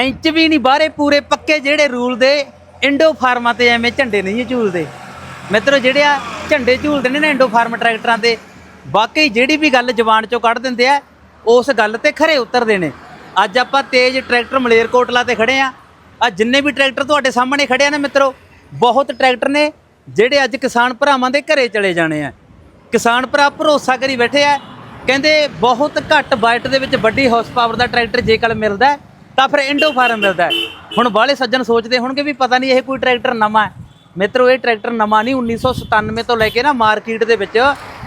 Inch ਵੀ ਨਹੀਂ ਬਾਹਰੇ ਪੂਰੇ ਪੱਕੇ ਜਿਹੜੇ ਰੂਲ ਦੇ, ਇੰਡੋ ਫਾਰਮਾਂ ਤੇ ਐਵੇਂ ਝੰਡੇ ਨਹੀਂ ਝੂਲਦੇ। ਮਿੱਤਰੋ, ਜਿਹੜੇ ਆ ਝੰਡੇ ਝੂਲਦੇ ਨੇ ਨਾ ਇੰਡੋ ਫਾਰਮ ਟਰੈਕਟਰਾਂ ਤੇ, ਵਾਕਈ ਜਿਹੜੀ ਵੀ ਗੱਲ ਜ਼ਬਾਨ ਚੋਂ ਕੱਢ ਦਿੰਦੇ ਆ, ਉਸ ਗੱਲ ਤੇ ਖਰੇ ਉਤਰਦੇ ਨੇ। ਅੱਜ ਆਪਾਂ ਤੇਜ਼ ਟਰੈਕਟਰ ਮਲੇਰਕੋਟਲਾ ਤੇ ਖੜੇ ਆ। ਆ ਜਿੰਨੇ ਵੀ ਟਰੈਕਟਰ ਤੁਹਾਡੇ ਸਾਹਮਣੇ ਖੜੇ ਆ ਨਾ ਮਿੱਤਰੋ, ਬਹੁਤ ਟਰੈਕਟਰ ਨੇ ਜਿਹੜੇ ਅੱਜ ਕਿਸਾਨ ਭਰਾਵਾਂ ਦੇ ਘਰੇ ਚਲੇ ਜਾਣੇ ਆ। ਕਿਸਾਨ ਭਰਾ ਭਰੋਸਾ ਕਰੀ ਬੈਠੇ ਆ, ਕਹਿੰਦੇ ਬਹੁਤ ਘੱਟ ਬਜਟ ਦੇ ਵਿੱਚ ਵੱਡੀ ਹਾਰਸ ਪਾਵਰ ਦਾ ਟਰੈਕਟਰ ਜੇਕਰ ਮਿਲਦਾ ਤਾਂ ਫਿਰ ਇੰਡੋ ਫਾਰਮ ਮਿਲਦਾ ਹੈ। ਹੁਣ ਬਾਹਲੇ ਸੱਜਣ ਸੋਚਦੇ ਹੋਣਗੇ ਵੀ ਪਤਾ ਨਹੀਂ ਇਹ ਕੋਈ ਟਰੈਕਟਰ ਨਵਾਂ ਹੈ। ਮਿੱਤਰੋ, ਇਹ ਟਰੈਕਟਰ ਨਵਾਂ ਨਹੀਂ 1997 ਤੋਂ ਲੈ ਕੇ ਨਾ ਮਾਰਕੀਟ ਦੇ ਵਿੱਚ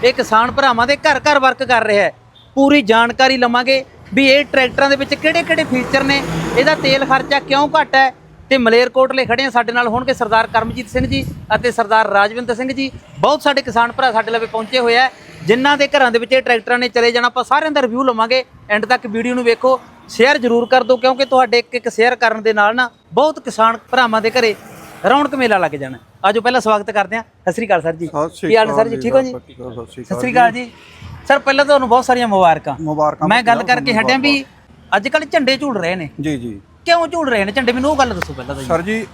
ਇਹ ਕਿਸਾਨ ਭਰਾਵਾਂ ਦੇ ਘਰ ਘਰ ਵਰਕ ਕਰ ਰਿਹਾ ਹੈ। ਪੂਰੀ ਜਾਣਕਾਰੀ ਲਵਾਂਗੇ ਵੀ ਇਹ ਟਰੈਕਟਰਾਂ ਦੇ ਵਿੱਚ ਕਿਹੜੇ ਕਿਹੜੇ ਫੀਚਰ ਨੇ, ਇਹਦਾ ਤੇਲ ਖਰਚਾ ਕਿਉਂ ਘੱਟ ਹੈ ਤੇ ਮਲੇਰਕੋਟਲੇ ਖੜੇ ਆ ਸਾਡੇ ਨਾਲ ਹੋਣਗੇ ਸਰਦਾਰ ਕਰਮਜੀਤ ਸਿੰਘ ਜੀ ਅਤੇ ਸਰਦਾਰ ਰਾਜਵਿੰਦਰ ਸਿੰਘ ਜੀ। ਬਹੁਤ ਸਾਡੇ ਕਿਸਾਨ ਭਰਾ ਸਾਡੇ ਲਵੇ ਪਹੁੰਚੇ ਹੋਏ ਆ। ਜਿਨ੍ਹਾਂ ਦੇ ਘਰਾਂ ਦੇ ਵਿੱਚ ਇਹ ਟਰੈਕਟਰਾਂ ਨੇ ਚਲੇ ਜਾਣਾ, ਆਪਾਂ ਸਾਰਿਆਂ ਦਾ ਰਿਵਿਊ ਲਵਾਂਗੇ। ਐਂਡ ਤੱਕ ਵੀਡੀਓ ਨੂੰ ਵੇਖੋ। ਸ਼ੇਅਰ ਜ਼ਰੂਰ ਕਰ ਦਿਓ ਕਿਉਂਕਿ ਤੁਹਾਡੇ ਇੱਕ ਇੱਕ ਸ਼ੇਅਰ ਕਰਨ ਦੇ ਨਾਲ ਨਾ ਬਹੁਤ ਕਿਸਾਨ ਭਰਾਵਾਂ ਦੇ ਘਰੇ ਰੌਣਕ ਮੇਲਾ ਲੱਗ ਜਾਣਾ। ਆਜੋ ਪਹਿਲਾਂ ਸਵਾਗਤ ਕਰਦੇ ਹਾਂ। ਸਤਿ ਸ੍ਰੀ ਅਕਾਲ ਸਰ ਜੀ। ਕੀ ਹਾਲ ਸਰ ਜੀ? ਠੀਕ ਹੋ ਜੀ? ਸਤਿ ਸ਼੍ਰੀ ਅਕਾਲ, ਜੀ। ਸਰ ਪਹਿਲਾਂ ਤੁਹਾਨੂੰ ਬਹੁਤ ਸਾਰੀਆਂ ਮੁਬਾਰਕਾਂ। ਮੁਬਾਰਕਾਂ ਮੈਂ ਗੱਲ ਕਰਕੇ ਹਟਿਆ ਵੀ ਅੱਜ ਕੱਲ ਝੰਡੇ ਝੂੜ ਰਹੇ ਨੇ। ਜੀ ਜੀ। ਕਿਉਂ ਝੂੜ ਰਹੇ ਨੇ ਝੰਡੇ? ਮੈਨੂੰ ਉਹ ਗੱਲ ਦੱਸੋ ਪਹਿਲਾਂ ਤਾਂ ਸਰ ਜੀ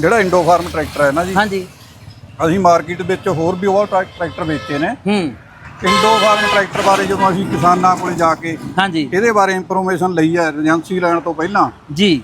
ਜਿਹੜਾ ਇੰਡੋ ਫਾਰਮ ਟਰੈਕਟਰ ਹੈ ਨਾ ਜੀ ਹਾਂਜੀ। ਅਸੀਂ ਮਾਰਕੀਟ ਵਿੱਚ ਹੋਰ ਵੀ ਉਹ ਟਰੈਕ- ਟਰੈਕਟਰ ਵੇਚੇ ਨੇ। ਹੂੰ। ਇੰਡੋ ਫਾਰਮ ਟਰੈਕਟਰ ਬਾਰੇ ਜਦੋਂ ਅਸੀਂ ਕਿਸਾਨਾਂ ਕੋਲੇ ਜਾ ਕੇ ਹਾਂਜੀ। ਇਹਦੇ ਬਾਰੇ ਇਨਫੋਰਮੇਸ਼ਨ ਲਈ ਹੈ ਏਜੰਸੀ ਲੈਣ ਤੋਂ ਪਹਿਲਾਂ। ਜੀ।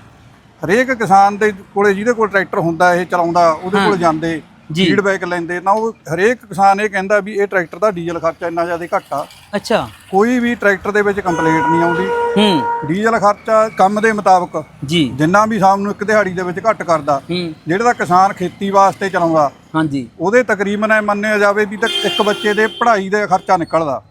ਹਰੇਕ ਕਿਸਾਨ ਦੇ ਕੋਲੇ ਜਿਹਦੇ ਕੋਲ ਟਰੈਕਟਰ ਹੁੰਦਾ ਇਹ ਚਲਾਉਂਦਾ ਉਹਦੇ ਕੋਲ ਜਾਂਦੇ। ਜੀ। ਫੀਡਬੈਕ ਲੈਂਦੇ ਨਾ ਉਹ ਹਰੇਕ ਕਿਸਾਨ ਇਹ ਕਹਿੰਦਾ ਵੀ ਇਹ ਟਰੈਕਟਰ ਦਾ ਡੀਜ਼ਲ ਖਰਚਾ ਇੰਨਾ ਜ਼ਿਆਦਾ ਘੱਟ ਆ। ਅੱਛਾ। ਕੋਈ ਵੀ ਟਰੈਕਟਰ ਦੇ ਵਿੱਚ ਕੰਪਲੇਂਟ ਨਹੀਂ ਆਉਂਦੀ। ਹੂੰ। ਡੀਜ਼ਲ ਖਰਚਾ ਕੰਮ ਦੇ ਮੁਤਾਬਕ ਜੀ। ਜਿੰਨਾ ਵੀ ਸ਼ਾਮ ਨੂੰ ਇੱਕ ਦਿਹਾੜੀ ਦੇ ਵਿੱਚ ਘੱਟ ਕਰਦਾ ਜਿਹੜਾ ਤਾਂ ਕਿਸਾਨ ਖੇਤੀ ਵਾਸਤੇ ਚਲਾਉਂਦਾ ਹਾਂਜੀ। ਉਹਦੇ ਤਕਰੀਬਨ ਇਹ ਮੰਨਿਆ ਜਾਵੇ ਵੀ ਤਾਂ ਇੱਕ ਬੱਚੇ ਦੇ ਪੜ੍ਹਾਈ ਦਾ ਖਰਚਾ ਨਿਕਲਦਾ।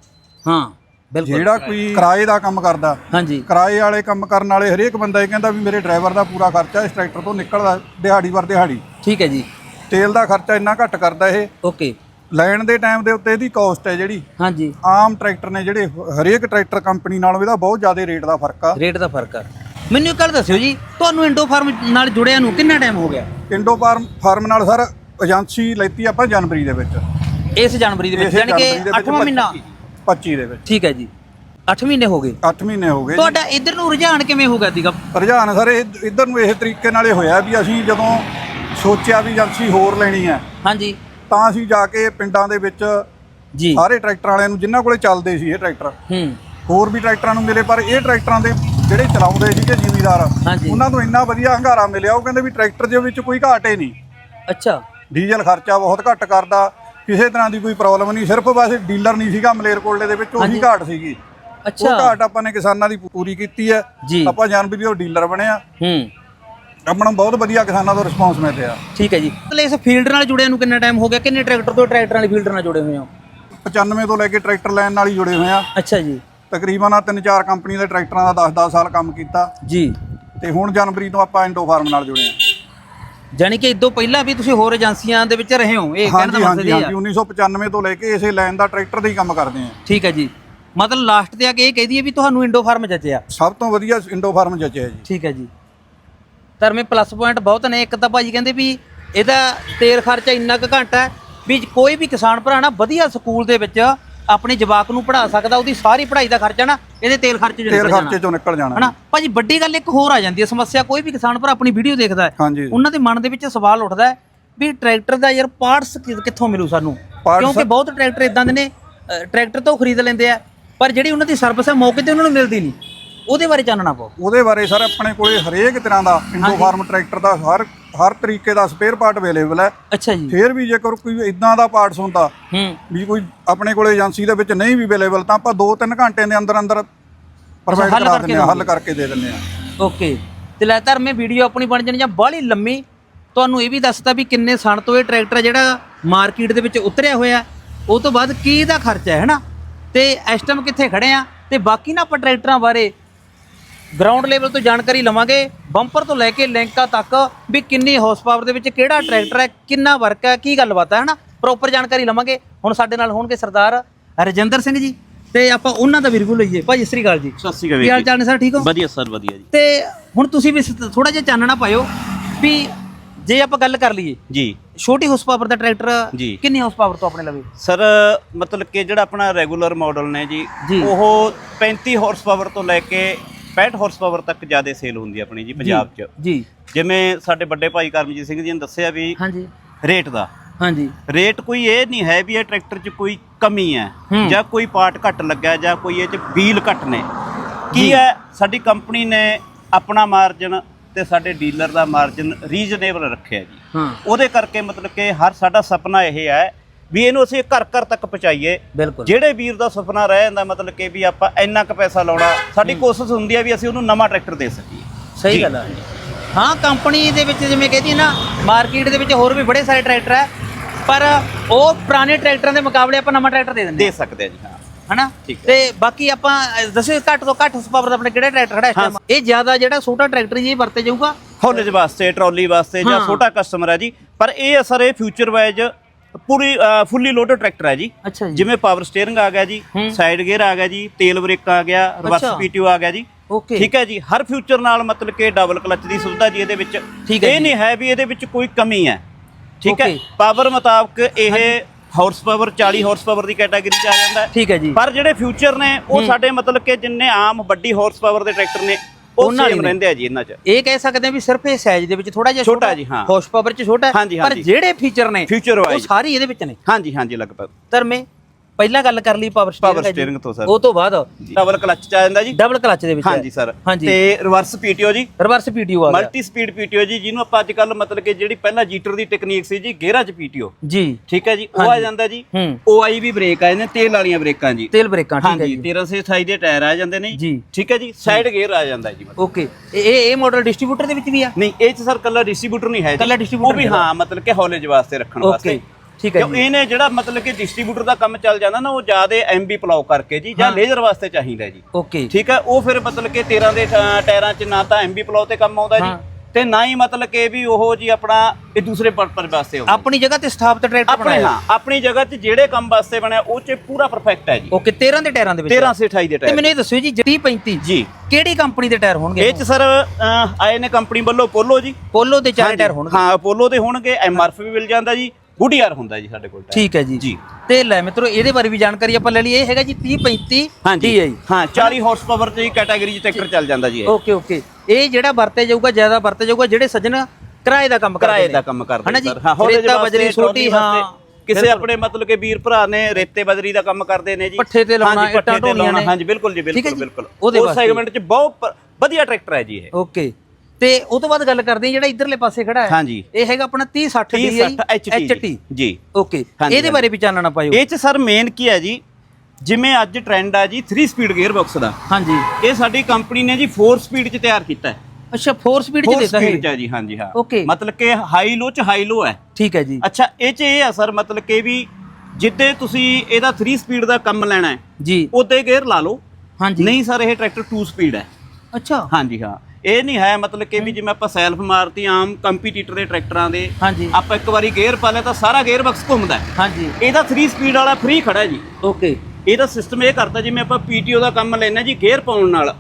ਹਾਂ ਬਿਲਕੁਲ। ਜਿਹੜਾ ਕੋਈ ਕਿਰਾਏ ਦਾ ਕੰਮ ਕਰਦਾ ਹਾਂਜੀ। ਕਿਰਾਏ ਵਾਲੇ ਕੰਮ ਕਰਨ ਵਾਲੇ ਹਰੇਕ ਬੰਦਾ ਇਹ ਕਹਿੰਦਾ ਵੀ ਮੇਰੇ ਡਰਾਈਵਰ ਦਾ ਪੂਰਾ ਖਰਚਾ ਇਸ ਟਰੈਕਟਰ ਤੋਂ ਨਿਕਲਦਾ ਦਿਹਾੜੀ ਵਰ ਦਿਹਾੜੀ। ਠੀਕ ਹੈ ਜੀ। ਤੇਲ ਦਾ ਖਰਚਾ ਇੰਨਾ ਘੱਟ ਕਰਦਾ ਇਹ। ਓਕੇ। ਲੈਣ ਦੇ ਟਾਈਮ ਦੇ ਉੱਤੇ ਇਹਦੀ ਕਾਸਟ ਹੈ ਜਿਹੜੀ। ਹਾਂਜੀ। ਆਮ ਟਰੈਕਟਰ ਨੇ ਜਿਹੜੇ ਹਰੇਕ ਟਰੈਕਟਰ ਕੰਪਨੀ ਨਾਲੋਂ ਇਹਦਾ ਬਹੁਤ ਜ਼ਿਆਦਾ ਰੇਟ ਦਾ ਫ਼ਰਕ ਆ। ਰੇਟ ਦਾ ਫ਼ਰਕ ਆ। ਮੈਨੂੰ ਇੱਕ ਗੱਲ ਦੱਸਿਓ ਜੀ ਤੁਹਾਨੂੰ ਇੰਡੋ ਫਾਰਮ ਨਾਲ ਜੁੜਿਆ ਨੂੰ ਕਿੰਨਾ ਟਾਈਮ ਹੋ ਗਿਆ? ਇੰਡੋ ਫਾਰਮ ਫਾਰਮ ਨਾਲ ਸਰ ਏਜੰਸੀ ਲੈਤੀ ਆਪਾਂ ਜਨਵਰੀ ਦੇ ਵਿੱਚ। ਇਸ ਜਨਵਰੀ ਦੇ ਵਿੱਚ ਇਸੇ ਯਾਨੀ ਕਿ ਜਨਵਰੀ ਦੇ ਵਿੱਚ 8ਵਾਂ ਮਹੀਨਾ? 25 ਦੇ ਵਿੱਚ। ਠੀਕ ਹੈ ਜੀ। 8 ਮਹੀਨੇ ਹੋ ਗਏ। 8 ਮਹੀਨੇ ਹੋ ਗਏ ਤੁਹਾਡਾ ਇੱਧਰ ਨੂੰ ਰੁਝਾਨ ਕਿਵੇਂ ਹੋ ਗਿਆ ਸੀਗਾ? ਰੁਝਾਨ ਸਰ ਇਧਰ ਨੂੰ ਇਹ ਤਰੀਕੇ ਨਾਲ ਹੋਇਆ ਵੀ ਅਸੀਂ ਜਦੋਂ ਸੋਚਿਆ ਵੀ ਏਜੰਸੀ ਹੋਰ ਲੈਣੀ ਹੈ ਹਾਂਜੀ। ਤਾਂ ਅਸੀਂ ਜਾ ਕੇ ਪਿੰਡਾਂ ਦੇ ਵਿੱਚ ਜੀ। ਸਾਰੇ ਟਰੈਕਟਰ ਵਾਲਿਆਂ ਨੂੰ ਜਿਨ੍ਹਾਂ ਕੋਲੇ ਚੱਲਦੇ ਸੀ ਇਹ ਟਰੈਕਟਰ ਹੂੰ। ਹੋਰ ਵੀ ਟਰੈਕਟਰਾਂ ਨੂੰ ਮਿਲੇ ਪਰ ਇਹ ਟਰੈਕਟਰਾਂ ਦੇ ਜਿਹੜੇ ਚਲਾਉਂਦੇ ਸੀਗੇ ਜ਼ਿਮੀਦਾਰ। ਉਹਨਾਂ ਤੋਂ ਇੰਨਾ ਵਧੀਆ ਹੰਗਾਰਾ ਮਿਲਿਆ ਉਹ ਕਹਿੰਦੇ ਵੀ ਟਰੈਕਟਰ ਦੇ ਵਿੱਚ ਕੋਈ ਘਾਟ ਨਹੀਂ। ਅੱਛਾ। ਡੀਜ਼ਲ ਖਰਚਾ ਬਹੁਤ ਘੱਟ ਕਰਦਾ ਕਿਸੇ ਤਰ੍ਹਾਂ ਦੀ ਕੋਈ ਪ੍ਰੋਬਲਮ ਨਹੀਂ ਸਿਰਫ ਬਸ ਡੀਲਰ ਨਹੀਂ ਸੀਗਾ ਮਲੇਰਕੋਟਲੇ ਦੇ ਵਿੱਚ ਉਹੀ ਘਾਟ ਸੀਗੀ। ਉਹ ਅੱਛਾ। ਘਾਟ ਆਪਾਂ ਨੇ ਕਿਸਾਨਾਂ ਦੀ ਪੂਰੀ ਕੀਤੀ ਹੈ। ਆਪਾਂ ਜਨਵਰੀ ਤੋਂ ਡੀਲਰ ਬਣਿਆ। ਹੂੰ। ਆਪਣਾ ਬਹੁਤ ਵਧੀਆ ਕਿਸਾਨਾਂ ਤੋਂ ਰਿਸਪੌਂਸ ਮਿਲਿਆ ਠੀਕ ਹੈ ਜੀ। ਮਤਲਬ ਇਸ ਫੀਲਡ ਨਾਲ ਜੁੜਿਆ ਨੂੰ ਕਿੰਨਾ ਟਾਈਮ ਹੋ ਗਿਆ? ਕਿੰਨੇ ਟਰੈਕਟਰ ਤੋਂ ਟਰੈਕਟਰ ਵਾਲੀ ਫੀਲਡ ਨਾਲ ਜੁੜੇ ਹੋਏ ਹੋ? 95 ਤੋਂ ਲੈ ਕੇ ਟਰੈਕਟਰ ਲੈਣ ਨਾਲ ਹੀ ਜੁੜੇ ਹੋਏ ਆ। ਅੱਛਾ ਜੀ। ਤਕਰੀਬਨ ਆ ਤਿੰਨ ਚਾਰ ਕੰਪਨੀ ਦੇ ਟਰੈਕਟਰਾਂ ਦਾ 10-10 ਸਾਲ ਕੰਮ ਕੀਤਾ। ਜੀ। ਤੇ ਹੁਣ ਜਨਵਰੀ ਤੋਂ ਆਪਾਂ ਇੰਡੋ ਫਾਰਮ ਨਾਲ ਜੁੜੇ ਆ। ਜਾਣੀ ਕਿ ਇਦੋਂ ਪਹਿਲਾਂ ਵੀ ਤੁਸੀਂ ਹੋਰ ਏਜੰਸੀਆਂ ਦੇ ਵਿੱਚ ਰਹੇ ਹੋ? ਇਹ ਕਹਿਣ ਦਾ ਹਾਂਜੀ ਇਹ ਆ। ਹਾਂਜੀ 1995 ਤੋਂ ਲੈ ਕੇ ਇਸੇ ਲਾਈਨ ਦਾ ਟਰੈਕਟਰ ਦਾ ਹੀ ਕੰਮ ਕਰਦੇ ਆ। ਠੀਕ ਹੈ ਜੀ। ਮਤਲਬ ਲਾਸਟ ਤੇ ਆ ਕੇ ਇਹ ਕਹਿ ਦਈਏ ਵੀ ਤੁਹਾਨੂੰ ਇੰਡੋ ਫਾਰਮ ਜੱਜਿਆ ਸਭ ਤੋਂ ਵਧੀਆ ਇੰਡੋ ਫਾਰਮ ਜੱਜਿਆ ਜੀ। ਠੀਕ ਹੈ ਜੀ। ਧਰਮੇ ਪਲੱਸ ਪੁਆਇੰਟ ਬਹੁਤ ਨੇ। ਇੱਕ ਤਾਂ ਭਾਜੀ ਕਹਿੰਦੇ ਵੀ ਇਹਦਾ ਤੇਲ ਖਰਚਾ ਇੰਨਾ ਕੁ ਘੱਟ ਹੈ ਵੀ ਕੋਈ ਵੀ ਕਿਸਾਨ ਭਰਾ ਨਾ ਵਧੀਆ ਸਕੂਲ ਦੇ ਵਿੱਚ ਆਪਣੇ ਜਵਾਕ ਨੂੰ ਪੜ੍ਹਾ ਸਕਦਾ ਉਹਦੀ ਸਾਰੀ ਪੜ੍ਹਾਈ ਦਾ ਖਰਚਾ ਨਾ ਇਹਦੇ ਤੇਲ ਖਰਚੇ ਚੋਂ ਤੇਲ ਖਰਚੇ ਜਾਣਾ। ਚੋਂ ਨਿਕਲ ਜਾਣਾ। ਹਨਾ? ਭਾਜੀ ਵੱਡੀ ਗੱਲ ਇੱਕ ਹੋਰ ਆ ਜਾਂਦੀ ਹੈ ਸਮੱਸਿਆ ਕੋਈ ਵੀ ਕਿਸਾਨ ਭਰਾ ਆਪਣੀ ਵੀਡੀਓ ਦੇਖਦਾ ਹੈ ਉਹਨਾਂ ਦੇ ਮਨ ਦੇ ਵਿੱਚ ਸਵਾਲ ਉੱਠਦਾ ਹੈ ਵੀ ਟਰੈਕਟਰ ਦਾ ਯਾਰ ਪਾਰਟਸ ਕਿੱਥੋਂ ਮਿਲੂ ਸਾਨੂੰ? ਕਿਉਂਕਿ ਬਹੁਤ ਟਰੈਕਟਰ ਇਦਾਂ ਦੇ ਨੇ ਟਰੈਕਟਰ ਤੋਂ ਖਰੀਦ ਲੈਂਦੇ ਆ ਪਰ ਜਿਹੜੀ ਉਹਨਾਂ ਦੀ ਸਰਵਿਸ ਹੈ ਮੌਕੇ ਤੇ ਉਹਨਾਂ ਨੂੰ ਮਿਲਦੀ ਨਹੀਂ। ਉਹਦੇ ਬਾਰੇ ਚਾਨਣਾ ਪਾਓ ਉਹਦੇ ਬਾਰੇ ਸਰ ਆਪਣੇ ਕੋਲੇ ਹਰੇਕ ਤਰ੍ਹਾਂ ਦਾ ਇੰਡੋ ਫਾਰਮ ਟਰੈਕਟਰ ਦਾ ਹਰ ਹਰ ਤਰੀਕੇ ਦਾ ਸਪੇਅਰ ਪਾਰਟ ਅਵੇਲੇਬਲ ਹੈ। ਅੱਛਾ ਜੀ। ਫੇਰ ਵੀ ਜੇਕਰ ਕੋਈ ਇਦਾਂ ਦਾ ਪਾਰਟਸ ਹੁੰਦਾ ਹੂੰ। ਵੀ ਕੋਈ ਆਪਣੇ ਕੋਲੇ ਏਜੰਸੀ ਦੇ ਵਿੱਚ ਨਹੀਂ ਵੀ ਅਵੇਲੇਬਲ ਤਾਂ ਆਪਾਂ 2-3 ਘੰਟੇ ਦੇ ਅੰਦਰ ਅੰਦਰ ਪ੍ਰੋਵਾਈਡ ਕਰਾ ਦਿੰਦੇ ਆ ਹੱਲ ਕਰਕੇ ਦੇ ਦਿੰਦੇ ਆ ਓਕੇ। ਤੇ ਲੈ ਧਰਮੇ ਵੀਡੀਓ ਆਪਣੀ ਬਣ ਜਾਣੀ ਜਾਂ ਬਾਹਲੀ ਲੰਮੀ ਤੁਹਾਨੂੰ ਇਹ ਵੀ ਦੱਸਤਾ ਵੀ ਕਿੰਨੇ ਸਣ ਤੋਂ ਇਹ ਟਰੈਕਟਰ ਜਿਹੜਾ ਮਾਰਕੀਟ ਦੇ ਵਿੱਚ ਉਤਰਿਆ ਹੋਇਆ। ਉਹ ਤੋਂ ਬਾਅਦ ਕੀ ਇਹਦਾ ਖਰਚਾ ਹੈ ਹਨਾ? ਤੇ ਇਸ ਟਾਈਮ ਕਿੱਥੇ ਖੜੇ ਆ? ਤੇ ਬਾਕੀ ਨਾ ਆਪਾਂ ਟਰੈਕਟਰਾਂ ਬਾਰੇ ਗਰਾਊਂਡ ਲੈਵਲ ਤੋਂ ਜਾਣਕਾਰੀ ਲਵਾਂਗੇ। ਬੰਪਰ ਤੋਂ ਲੈ ਕੇ ਲਿੰਕਾਂ ਤੱਕ ਵੀ ਕਿੰਨੀ ਹਾਰਸ ਪਾਵਰ ਦੇ ਵਿੱਚ ਕਿਹੜਾ ਟਰੈਕਟਰ ਹੈ ਕਿੰਨਾ ਵਰਕ ਹੈ ਕੀ ਗੱਲਬਾਤ ਹੈ ਹਨਾ? ਪ੍ਰੋਪਰ ਜਾਣਕਾਰੀ ਲਵਾਂਗੇ। ਹੁਣ ਸਾਡੇ ਨਾਲ ਹੋਣਗੇ ਸਰਦਾਰ ਰਜਿੰਦਰ ਸਿੰਘ ਜੀ ਤੇ ਆਪਾਂ ਉਹਨਾਂ ਦਾ ਵੀ ਰਿਵਿਊ ਲਈਏ। ਭਾਜੀ ਸਤਿ ਸ੍ਰੀ ਅਕਾਲ ਜੀ। ਸਤਿ ਸ਼੍ਰੀ ਅਕਾਲ ਕੀ ਹਾਲ ਚਾਲ ਨੇ ਸਰ ਠੀਕ ਹੋ? ਵਧੀਆ ਸਰ ਵਧੀਆ ਜੀ। ਤੇ ਹੁਣ ਤੁਸੀਂ ਵੀ ਥੋੜਾ ਜਿਹਾ ਚਾਨਣਾ ਪਾਇਓ ਵੀ ਜੇ ਆਪਾਂ ਗੱਲ ਕਰ ਲਈਏ ਜੀ। ਛੋਟੀ ਹਾਰਸ ਪਾਵਰ ਦਾ ਟਰੈਕਟਰ। ਕਿੰਨੀ ਹਾਰਸ ਪਾਵਰ ਤੋਂ ਆਪਣੇ ਲਵੇ? ਸਰ ਮਤਲਬ ਕਿ ਜਿਹੜਾ ਆਪਣਾ ਰੈਗੂਲਰ ਮਾਡਲ ਨੇ ਜੀ ਜੀ। ਉਹ 35 ਹਾਰਸ ਪਾਵਰ ਤੋਂ ਲੈ ਕੇ 65 ਹਾਰਸ ਪਾਵਰ ਤੱਕ ਜ਼ਿਆਦਾ ਸੇਲ ਹੁੰਦੀ ਹੈ ਆਪਣੀ ਜੀ ਪੰਜਾਬ 'ਚ। ਜੀ। ਜਿਵੇਂ ਸਾਡੇ ਵੱਡੇ ਭਾਈ ਕਰਮਜੀਤ ਸਿੰਘ ਜੀ ਨੇ ਦੱਸਿਆ ਵੀ ਹਾਂਜੀ। ਰੇਟ ਦਾ। ਹਾਂਜੀ। ਰੇਟ ਕੋਈ ਇਹ ਨਹੀਂ ਹੈ ਵੀ ਇਹ ਟਰੈਕਟਰ 'ਚ ਕੋਈ ਕਮੀ ਹੈ। ਜਾਂ ਕੋਈ ਪਾਰਟ ਘੱਟ ਲੱਗਾ ਜਾਂ ਕੋਈ ਇਹ 'ਚ ਵੀਲ ਘੱਟ ਨੇ। ਕੀ ਹੈ ਸਾਡੀ ਕੰਪਨੀ ਨੇ ਆਪਣਾ ਮਾਰਜਨ ਤੇ ਸਾਡੇ ਡੀਲਰ ਦਾ ਮਾਰਜਨ ਰੀਜ਼ਨੇਬਲ ਰੱਖਿਆ ਜੀ। ਉਹਦੇ ਕਰਕੇ ਮਤਲਬ ਕਿ ਹਰ ਸਾਡਾ ਸੁਪਨਾ ਇਹ ਹੈ ਵੀ ਇਹਨੂੰ ਅਸੀਂ ਘਰ ਘਰ ਤੱਕ ਪਹੁੰਚਾਈਏ। ਬਿਲਕੁਲ। ਜਿਹੜੇ ਵੀਰ ਦਾ ਸੁਪਨਾ ਰਹਿ ਜਾਂਦਾ ਮਤਲਬ ਕਿ ਵੀ ਆਪਾਂ ਇੰਨਾ ਕੁ ਪੈਸਾ ਲਾਉਣਾ ਸਾਡੀ ਕੋਸ਼ਿਸ਼ ਹੁੰਦੀ ਹੈ ਵੀ ਅਸੀਂ ਉਹਨੂੰ ਨਵਾਂ ਟਰੈਕਟਰ ਦੇ ਸਕੀਏ। ਸਹੀ। ਗੱਲ ਹੈ ਹਾਂ ਕੰਪਨੀ ਦੇ ਵਿੱਚ ਜਿਵੇਂ ਕਹਿੰਦੀ ਨਾ ਮਾਰਕੀਟ ਦੇ ਵਿੱਚ ਹੋਰ ਵੀ ਬੜੇ ਸਾਰੇ ਟਰੈਕਟਰ ਹੈ ਪਰ ਉਹ ਪੁਰਾਣੇ ਟਰੈਕਟਰਾਂ ਦੇ ਮੁਕਾਬਲੇ ਆਪਾਂ ਨਵਾਂ ਟਰੈਕਟਰ ਦੇ ਦਿੰਦੇ ਦੇ ਸਕਦੇ ਆ ਜੀ ਹਾਂ। ਹਨਾ। ਤੇ ਬਾਕੀ ਆਪਾਂ ਅ, ਦੱਸਿਓ ਘੱਟ ਤੋਂ ਘੱਟ ਪਾਵਰ ਦਾ ਆਪਣੇ ਕਿਹੜਾ ਟਰੈਕਟਰ ਖੜਾ ਇਸ? ਇਹ ਜ਼ਿਆਦਾ ਜਿਹੜਾ ਛੋਟਾ ਟਰੈਕਟਰ ਜੀ ਵਰਤੇ ਜਾਊਗਾ? ਹੌਲੇਜ ਵਾਸਤੇ ਟਰਾਲੀ ਵਾਸਤੇ ਜਾਂ। ਛੋਟਾ ਕਸਟਮਰ ਹੈ ਜੀ। ਪਰ ਇਹ ਅਸਰ ਇਹ ਫਿਊਚਰ ਵਾਈਜ਼ ਪੂਰੀ ਫੁੱਲੀ ਲੋਡਡ ਟਰੈਕਟਰ ਹੈ ਜੀ। ਅੱਛਾ ਜੀ। ਜਿਵੇਂ ਪਾਵਰ ਸਟੀਅਰਿੰਗ ਆ ਗਿਆ ਜੀ। ਸਾਈਡ ਗੇਅਰ ਆ ਗਿਆ ਜੀ ਤੇਲ ਬ੍ਰੇਕ ਆ ਗਿਆ ਰਿਵਰਸ। ਪੀਟੀਓ ਆ ਗਿਆ ਜੀ। ਓਕੇ ਠੀਕ ਹੈ ਜੀ ਹਰ ਫਿਊਚਰ ਨਾਲ ਮਤਲਬ ਕਿ ਡਬਲ ਕਲਚ ਦੀ ਸੁਵਿਧਾ ਜੀ ਇਹਦੇ ਵਿੱਚ। ਇਹ। ਨਹੀਂ ਹੈ ਵੀ ਇਹਦੇ ਵਿੱਚ ਕੋਈ ਕਮੀ ਹੈ। ਠੀਕ ਹੈ। ਪਾਵਰ ਮੁਤਾਬਕ ਇਹ ਹਾਰਸ ਪਾਵਰ 40 ਹਾਰਸ ਪਾਵਰ ਦੀ ਕੈਟਾਗਰੀ ਚ ਆ ਜਾਂਦਾ ਠੀਕ ਹੈ ਜੀ। ਪਰ ਜਿਹੜੇ ਫਿਊਚਰ ਨੇ ਉਹ ਸਾਡੇ ਮਤਲਬ ਕਿ ਜਿੰਨੇ ਆਮ ਵੱਡੀ ਹਾਰਸ ਪਾਵਰ ਦੇ ਟਰੈਕਟਰ ਨੇ ਉਹ ਸੇਮ। ਰਹਿੰਦੇ ਆ ਜੀ ਇਹਨਾਂ 'ਚ ਇਹ ਕਹਿ ਸਕਦੇ ਹਾਂ ਵੀ ਸਿਰਫ ਇਹ ਸਾਈਜ਼ ਦੇ ਵਿੱਚ ਥੋੜਾ ਜਿਹਾ ਛੋਟਾ ਜੀ, ਹਾਂ। ਹਾਰਸ ਪਾਵਰ ਚ ਛੋਟਾ ਪਰ। ਜਿਹੜੇ ਫੀਚਰ ਨੇ Feature ਉਹ wise। ਸਾਰੇ ਇਹਦੇ ਵਿੱਚ ਨੇ ਹਾਂਜੀ ਹਾਂਜੀ ਲਗਭਗ ਧਰਮੇ ਪਹਿਲਾਂ ਗੱਲ ਕਰ ਲਈ ਪਾਵਰ ਸਟੀਅਰਿੰਗ ਤੋਂ sir। ਉਹ ਤੋਂ ਬਾਅਦ ਡਬਲ ਕਲਚ ਚ ਆ ਜਾਂਦਾ ਜੀ। ਡਬਲ ਕਲਚ ਦੇ ਵਿੱਚ ਹਾਂਜੀ ਸਰ ਤੇ ਰਿਵਰਸ ਪੀਟੀਓ ਜੀ। ਰਿਵਰਸ ਪੀਟੀਓ ਆ ਗਿਆ। ਮਲਟੀ ਸਪੀਡ ਪੀਟੀਓ ਜੀ ਜਿਹਨੂੰ ਆਪਾਂ ਅੱਜ ਕੱਲ ਮਤਲਬ ਕਿ ਜਿਹੜੀ ਪਹਿਲਾਂ ਜੀਟਰ ਦੀ ਟੈਕਨੀਕ ਸੀ ਜੀ ਗੇਅਰਾਂ ਚ ਪੀਟੀਓ ਜੀ। ਠੀਕ ਹੈ ਜੀ? ਉਹ ਆ ਜਾਂਦਾ ਜੀ। OI ਵੀ ਬ੍ਰੇਕ ਆਏ ਨੇ ਤੇਲ ਵਾਲੀਆਂ ਬ੍ਰੇਕਾਂ ਜੀ। ਤੇਲ ਬ੍ਰੇਕਾਂ ਠੀਕ ਹੈ ਜੀ। 1328 ਦੇ ਟਾਇਰ ਆ ਜਾਂਦੇ ਨੇ ਜੀ। ਠੀਕ ਹੈ ਜੀ? ਸਾਈਡ ਗੇਅਰ ਆ ਜਾਂਦਾ ਜੀ ਓਕੇ ਇਹ ਇਹ ਮਾਡਲ ਡਿਸਟ੍ਰੀਬਿਊਟਰ ਦੇ ਵਿੱਚ ਵੀ ਆ? ਨਹੀਂ ਇਹ ਚ ਸਰ ਕੱਲਾ ਡਿਸਟ੍ਰੀਬਿਊਟਰ ਨਹੀਂ ਹੈ ਇਕੱਲਾ distributor ਉਹ ਵੀ। ਹਾਂ ਮਤਲਬ ਕਿ ਹੌਲੇਜ ਵਾਸਤੇ ਰੱਖਣ ਵਾਸਤੇ। ਠੀਕ ਹੈ ਕਿਉਂ ਇਹਨੇ ਜਿਹੜਾ ਮਤਲਬ ਕਿ ਡਿਸਟ੍ਰੀਬਿਊਟਰ ਦਾ ਕੰਮ ਚੱਲ ਜਾਂਦਾ ਨਾ ਉਹ ਜ਼ਿਆਦਾ ਐਮਬੀ ਪਲਾਉ ਕਰਕੇ ਜੀ ਜਾਂ ਹਾਂ। ਲੇਜ਼ਰ ਵਾਸਤੇ ਚਾਹੀਦਾ ਜੀ। ਓਕੇ। ਠੀਕ ਹੈ ਉਹ ਫਿਰ ਮਤਲਬ ਕਿ 13 ਦੇ ਟਾਇਰਾਂ 'ਚ ਨਾ ਤਾਂ ਐਮਬੀ ਪਲਾਉ ਤੇ ਕੰਮ ਆਉਂਦਾ ਹਾਂ। ਜੀ ਤੇ ਨਾ ਹੀ ਮਤਲਬ ਕਿ ਵੀ ਉਹ ਜੀ ਆਪਣਾ ਇਹ ਦੂਸਰੇ ਪਰਪਸ ਵਾਸਤੇ ਆਉਂਦਾ ਆਪਣੀ ਜਗ੍ਹਾ ਤੇ ਸਥਾਪਿਤ ਟਰੈਕਟਰ ਆਪਣੇ ਬਣਾਇਆ। ਹਾਂ ਆਪਣੀ ਜਗ੍ਹਾ 'ਚ ਜਿਹੜੇ ਕੰਮ ਵਾਸਤੇ ਬਣਿਆ ਉਹ 'ਚ ਪੂਰਾ ਪਰਫੈਕਟ ਹੈ ਜੀ। ਓਕੇ 13 ਦੇ ਟਾਇਰਾਂ ਦੇ ਵਿੱਚ 13 ਸੇ 28 ਦੇ ਤੇ ਟਾਇਰ। ਮੈਨੂੰ ਇਹ ਦੱਸਿਓ ਜੀ 30 35 ਜੀ। ਕਿਹੜੀ ਕੰਪਨੀ ਦੇ ਟਾਇਰ ਹੋਣਗੇ? ਇਹ 'ਚ ਸਰ ਆਏ ਨੇ ਕੰਪਨੀ ਵੱਲੋਂ ਪੋਲੋ ਜੀ। ਪੋਲੋ ਦੇ ਚਾਰ ਟਾਇਰ ਹੋਣਗੇ। ਹਾਂ ਪੋਲੋ ਦੇ ਹੋਣਗੇ ਐਮਆਰਐਫ ਵੀ ਮਿਲ ਜਾਂਦਾ ਜੀ ਗੁਡੀਆਰ ਹੁੰਦਾ ਜੀ ਸਾਡੇ ਕੋਲ। ਠੀਕ ਹੈ ਜੀ। ਜੀ। ਤੇ ਲੈ ਮਿੱਤਰੋ ਇਹਦੇ ਬਾਰੇ ਵੀ ਜਾਣਕਾਰੀ ਆਪਾਂ ਲੈ ਲਈ ਇਹ ਹੈਗਾ ਜੀ 30 35 ਹਾਂਜੀ। DI ਹਾਂ 40 ਹਾਰਸ ਪਾਵਰ ਦੀ ਕੈਟਾਗਰੀ 'ਚ ਟਰੈਕਟਰ ਚੱਲ ਜਾਂਦਾ ਜੀ ਓਕੇ ਓਕੇ। ਇਹ ਜਿਹੜਾ ਵਰਤੇ ਜਾਊਗਾ ਜ਼ਿਆਦਾ ਵਰਤੇ ਜਾਊਗਾ ਜਿਹੜੇ ਸੱਜਣ ਕਿਰਾਏ ਦਾ ਕੰਮ ਕਰਦੇ ਕਿਰਾਏ ਦਾ ਕੰਮ ਕਰਦੇ ਹਨਾ ਜੀ? ਹਾਂ ਰੇਤਾ ਬਜਰੀ ਛੋਟੀ। ਹਾਂ। ਕਿਸੇ। ਆਪਣੇ ਮਤਲਬ ਕਿ ਵੀਰ ਭਰਾ ਨੇ ਰੇਤੇ ਬਜਰੀ ਦਾ ਕੰਮ ਕਰਦੇ ਨੇ ਜੀ। ਪੱਠੇ ਤੇ ਲਾਉਣਾ, ਇੱਟਾਂ ਤੇ ਢੋਣੀਆਂ ਨੇ। ਹਾਂਜੀ ਬਿਲਕੁਲ ਜੀ ਹੈ ਬਿਲਕੁਲ ਜੀ। ਬਿਲਕੁਲ। ਵਾਸਤੇ। ਸੈਗਮੈਂਟ 'ਚ ਬਹੁਤ ਵਧੀਆ ਟਰੈਕਟਰ ਹੈ ਜੀ ਇਹ। ਓਕੇ। ਤੇ ਉਹ ਤੋਂ ਬਾਅਦ ਗੱਲ ਕਰਦੇ ਹਾਂ ਜਿਹੜਾ ਇਧਰਲੇ ਪਾਸੇ ਖੜਾ ਹੈ। ਹਾਂਜੀ। ਇਹ ਹੈਗਾ ਆਪਣਾ 30 60 30 DI 60 HT ਜੀ। ਓਕੇ ਹਾਂਜੀ, ਇਹਦੇ ਬਾਰੇ ਵੀ ਚਾਨਣਾ ਪਾਇਓ। ਇਹ 'ਚ ਸਰ ਮੇਨ ਕੀ ਹੈ ਜੀ? ਜਿਵੇਂ ਅੱਜ ਟ੍ਰੈਂਡ ਆ ਜੀ 3 ਸਪੀਡ ਗੇਅਰ ਬਾਕਸ ਦਾ। ਹਾਂਜੀ। ਇਹ ਸਾਡੀ ਕੰਪਨੀ ਨੇ ਜੀ 4 ਸਪੀਡ 'ਚ ਤਿਆਰ ਕੀਤਾ ਹੈ। ਅੱਛਾ 4 ਸਪੀਡ ਚ 4 ਦੇਤਾ ਸਪੀਡ 'ਚ ਹੈ ਹੈ ਜੀ ਹਾਂਜੀ ਹਾਂ। Okay। ਮਤਲਬ ਕਿ ਹਾਈ ਲੋ 'ਚ ਹਾਈ ਲੋ ਹੈ। ਠੀਕ ਹੈ ਜੀ। ਅੱਛਾ ਇਹ 'ਚ ਇਹ ਆ ਸਰ ਮਤਲਬ ਕਿ ਵੀ ਜਿੱਦੇ ਤੁਸੀਂ ਇਹਦਾ 3 ਸਪੀਡ ਦਾ ਕੰਮ ਲੈਣਾ ਹੈ ਜੀ। ਉਹਦੇ ਗੇਅਰ ਲਾ ਲਓ। ਹਾਂਜੀ। ਨਹੀਂ ਸਰ ਇਹ ਟਰੈਕਟਰ 2 ਸਪੀਡ ਹੈ। ਅੱਛਾ। ਹਾਂਜੀ ਹਾਂ। ਇਹ ਨਹੀਂ ਹੈ ਮਤਲਬ ਕਿ ਵੀ ਜਿਵੇਂ ਆਪਾਂ ਸੈਲਫ ਮਾਰਤੀ ਆਮ ਕੰਪੀਟੀਟਰ ਦੇ ਟਰੈਕਟਰਾਂ ਦੇ ਹਾਂਜੀ। ਆਪਾਂ ਇੱਕ ਵਾਰੀ ਗੇਅਰ ਪਾ ਲਿਆ ਤਾਂ ਸਾਰਾ ਗੇਅਰ ਬਕਸ ਘੁੰਮਦਾ ਹੈ। ਹਾਂਜੀ। ਇਹਦਾ 3 ਸਪੀਡ ਵਾਲਾ ਫ੍ਰੀ ਖੜਾ ਜੀ। ਓਕੇ ਇਹਦਾ ਸਿਸਟਮ ਇਹ ਕਰਦਾ ਜਿਵੇਂ ਆਪਾਂ ਪੀਟੀਓ ਦਾ ਕੰਮ ਲੈਣਾ ਜੀ ਗੇਅਰ ਪਾਉਣ ਨਾਲ।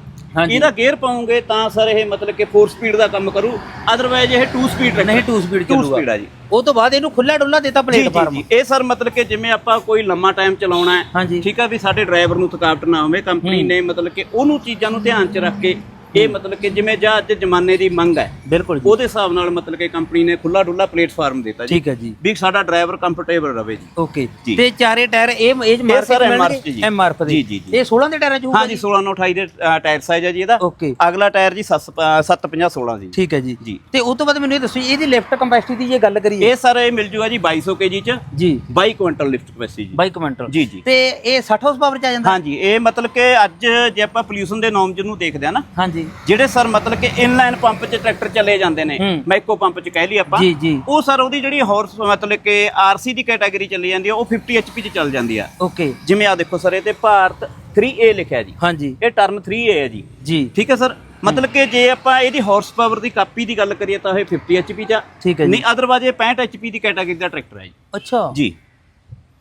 ਇਹਦਾ ਗੇਅਰ ਪਾਉਂਗੇ ਤਾਂ ਸਰ ਇਹ ਮਤਲਬ ਕਿ 4 ਸਪੀਡ ਦਾ ਕੰਮ ਕਰੂ ਅਦਰਵਾਈਜ਼ ਇਹ 2 ਸਪੀਡ ਨਹੀਂ 2 ਸਪੀਡ 2 ਚੱਲੂਗਾ। ਸਪੀਡ ਆ ਜੀ। ਉਹ ਤੋਂ ਬਾਅਦ ਇਹਨੂੰ ਖੁੱਲਾ ਡੁੱਲਾ ਦੇਤਾ ਪਲੇਟਫਾਰਮ। ਇਹ ਸਰ ਮਤਲਬ ਕਿ ਜਿਵੇਂ ਆਪਾਂ ਕੋਈ ਲੰਮਾ ਟਾਈਮ ਚਲਾਉਣਾ ਹੈ। ਠੀਕ ਆ ਵੀ ਸਾਡੇ ਡਰਾਈਵਰ ਨੂੰ ਥਕਾਵਟ ਨਾ ਹੋਵੇ ਕੰਪਨੀ ਨੇ ਮਤਲਬ ਕਿ ਉਹਨੂੰ ਚੀਜ਼ਾਂ ਨੂੰ ਧਿਆਨ ਚ ਰੱਖ ਕੇ ਇਹ ਮਤਲਬ ਕਿ ਜਿਵੇਂ ਜਾਂ ਅੱਜ ਜ਼ਮਾਨੇ ਦੀ ਮੰਗ ਹੈ ਬਿਲਕੁਲ ਜੀ। ਉਹਦੇ ਹਿਸਾਬ ਨਾਲ ਮਤਲਬ ਕਿ ਕੰਪਨੀ ਨੇ ਖੁੱਲਾ ਡੁੱਲਾ ਪਲੇਟਫਾਰਮ ਦਿੱਤਾ ਜੀ। ਠੀਕ ਹੈ ਜੀ। ਵੀ ਸਾਡਾ ਡਰਾਈਵਰ ਕੰਫਰਟੇਬਲ ਰਵੇ ਜੀ। ਓਕੇ। ਜੀ। ਤੇ ਚਾਰੇ ਟਾਇਰ ਇਹ ਇਹ ਮਾਰਕ sir MRF ਜੀ। ਐਮਆਰਐਫ ਦੇ। ਜੀ, ਜੀ, ਜੀ। ਇਹ 16 ਦੇ ਟਾਇਰਾਂ ਚ ਹੋਊਗਾ ਹਾਂਜੀ 16 ਨੂੰ 28 ਦੇ ਅ, ਟਾਇਰ ਸਾਈਜ਼ ਹੈ ਜੀ ਇਹਦਾ। ਓਕੇ। ਅਗਲਾ ਟਾਇਰ ਜੀ 750 16 ਜੀ। ਠੀਕ ਹੈ ਜੀ। ਜੀ। ਤੇ ਉਸ ਤੋਂ ਬਾਅਦ ਮੈਨੂੰ ਇਹ ਦੱਸੋ ਜੀ, ਇਹਦੀ ਲਿਫਟ ਕੰਪੈਸਿਟੀ ਦੀ ਜੇ ਗੱਲ ਕਰੀਏ। ਇਹ ਸਰ ਇਹ ਮਿਲ ਜੂਗਾ ਜੀ 2200 ਕੇਜੀ ਚ। ਜੀ। 22 ਕੁਇੰਟਲ ਲਿਫਟ ਕਪੈਸਿਟੀ ਜੀ। 22 ਕੁਇੰਟਲ। ਜੀ ਜੀ। ਤੇ ਇਹ 60 ਹਾਰਸ ਪਾਵਰ ਚ ਆ ਜਾਂਦਾ? ਹਾਂਜੀ ਇਹ ਮਤਲਬ ਕਿ ਅੱਜ ਜੇ ਆਪਾਂ ਪੋਲਿਊਸ਼ਨ ਦੇ ਨੋਰਮ ਜਿਹਨੂੰ ਦੇਖਦੇ ਆ ਨਾ। ਹਾਂਜੀ ਜਿਹੜੇ ਸਰ ਮਤਲਬ ਕਿ ਇਨਲਾਈਨ ਪੰਪ 'ਚ ਟਰੈਕਟਰ ਚਲੇ ਜਾਂਦੇ ਨੇ। ਮੈਕੋ ਪੰਪ 'ਚ ਕਹਿ ਲਈ ਆਪਾਂ ਜੀ, ਜੀ। ਉਹ ਸਰ ਉਹਦੀ ਜਿਹੜੀ ਹਾਰਸ ਮਤਲਬ ਕਿ ਆਰਸੀ ਦੀ ਕੈਟਾਗਰੀ ਚੱਲੀ ਜਾਂਦੀ ਆ ਉਹ 50 ਐਚਪੀ 'ਚ ਚੱਲ ਜਾਂਦੀ ਆ। ਓਕੇ ਜਿਵੇਂ ਆ ਦੇਖੋ ਸਰ ਇਹ ਤੇ ਭਾਰਤ 3A ਲਿਖਿਆ ਜੀ। ਹਾਂਜੀ। ਇਹ ਟਰਮ 3A ਹੈ ਜੀ। ਜੀ। ਠੀਕ ਹੈ ਸਰ? ਮਤਲਬ ਕਿ ਜੇ ਆਪਾਂ ਇਹਦੀ ਹਾਰਸ ਪਾਵਰ ਦੀ ਕਾਪੀ ਦੀ ਗੱਲ ਕਰੀਏ ਤਾਂ ਇਹ 50 ਐਚਪੀ 'ਚ ਆ। ਠੀਕ ਹੈ ਜੀ। ਨਹੀਂ ਅਦਰਵਾਇਜ਼ ਇਹ 65 ਐਚਪੀ ਦੀ ਕੈਟਾਗਰੀ ਦਾ ਟਰੈਕਟਰ ਹੈ ਜੀ। ਅੱਛਾ। ਜੀ।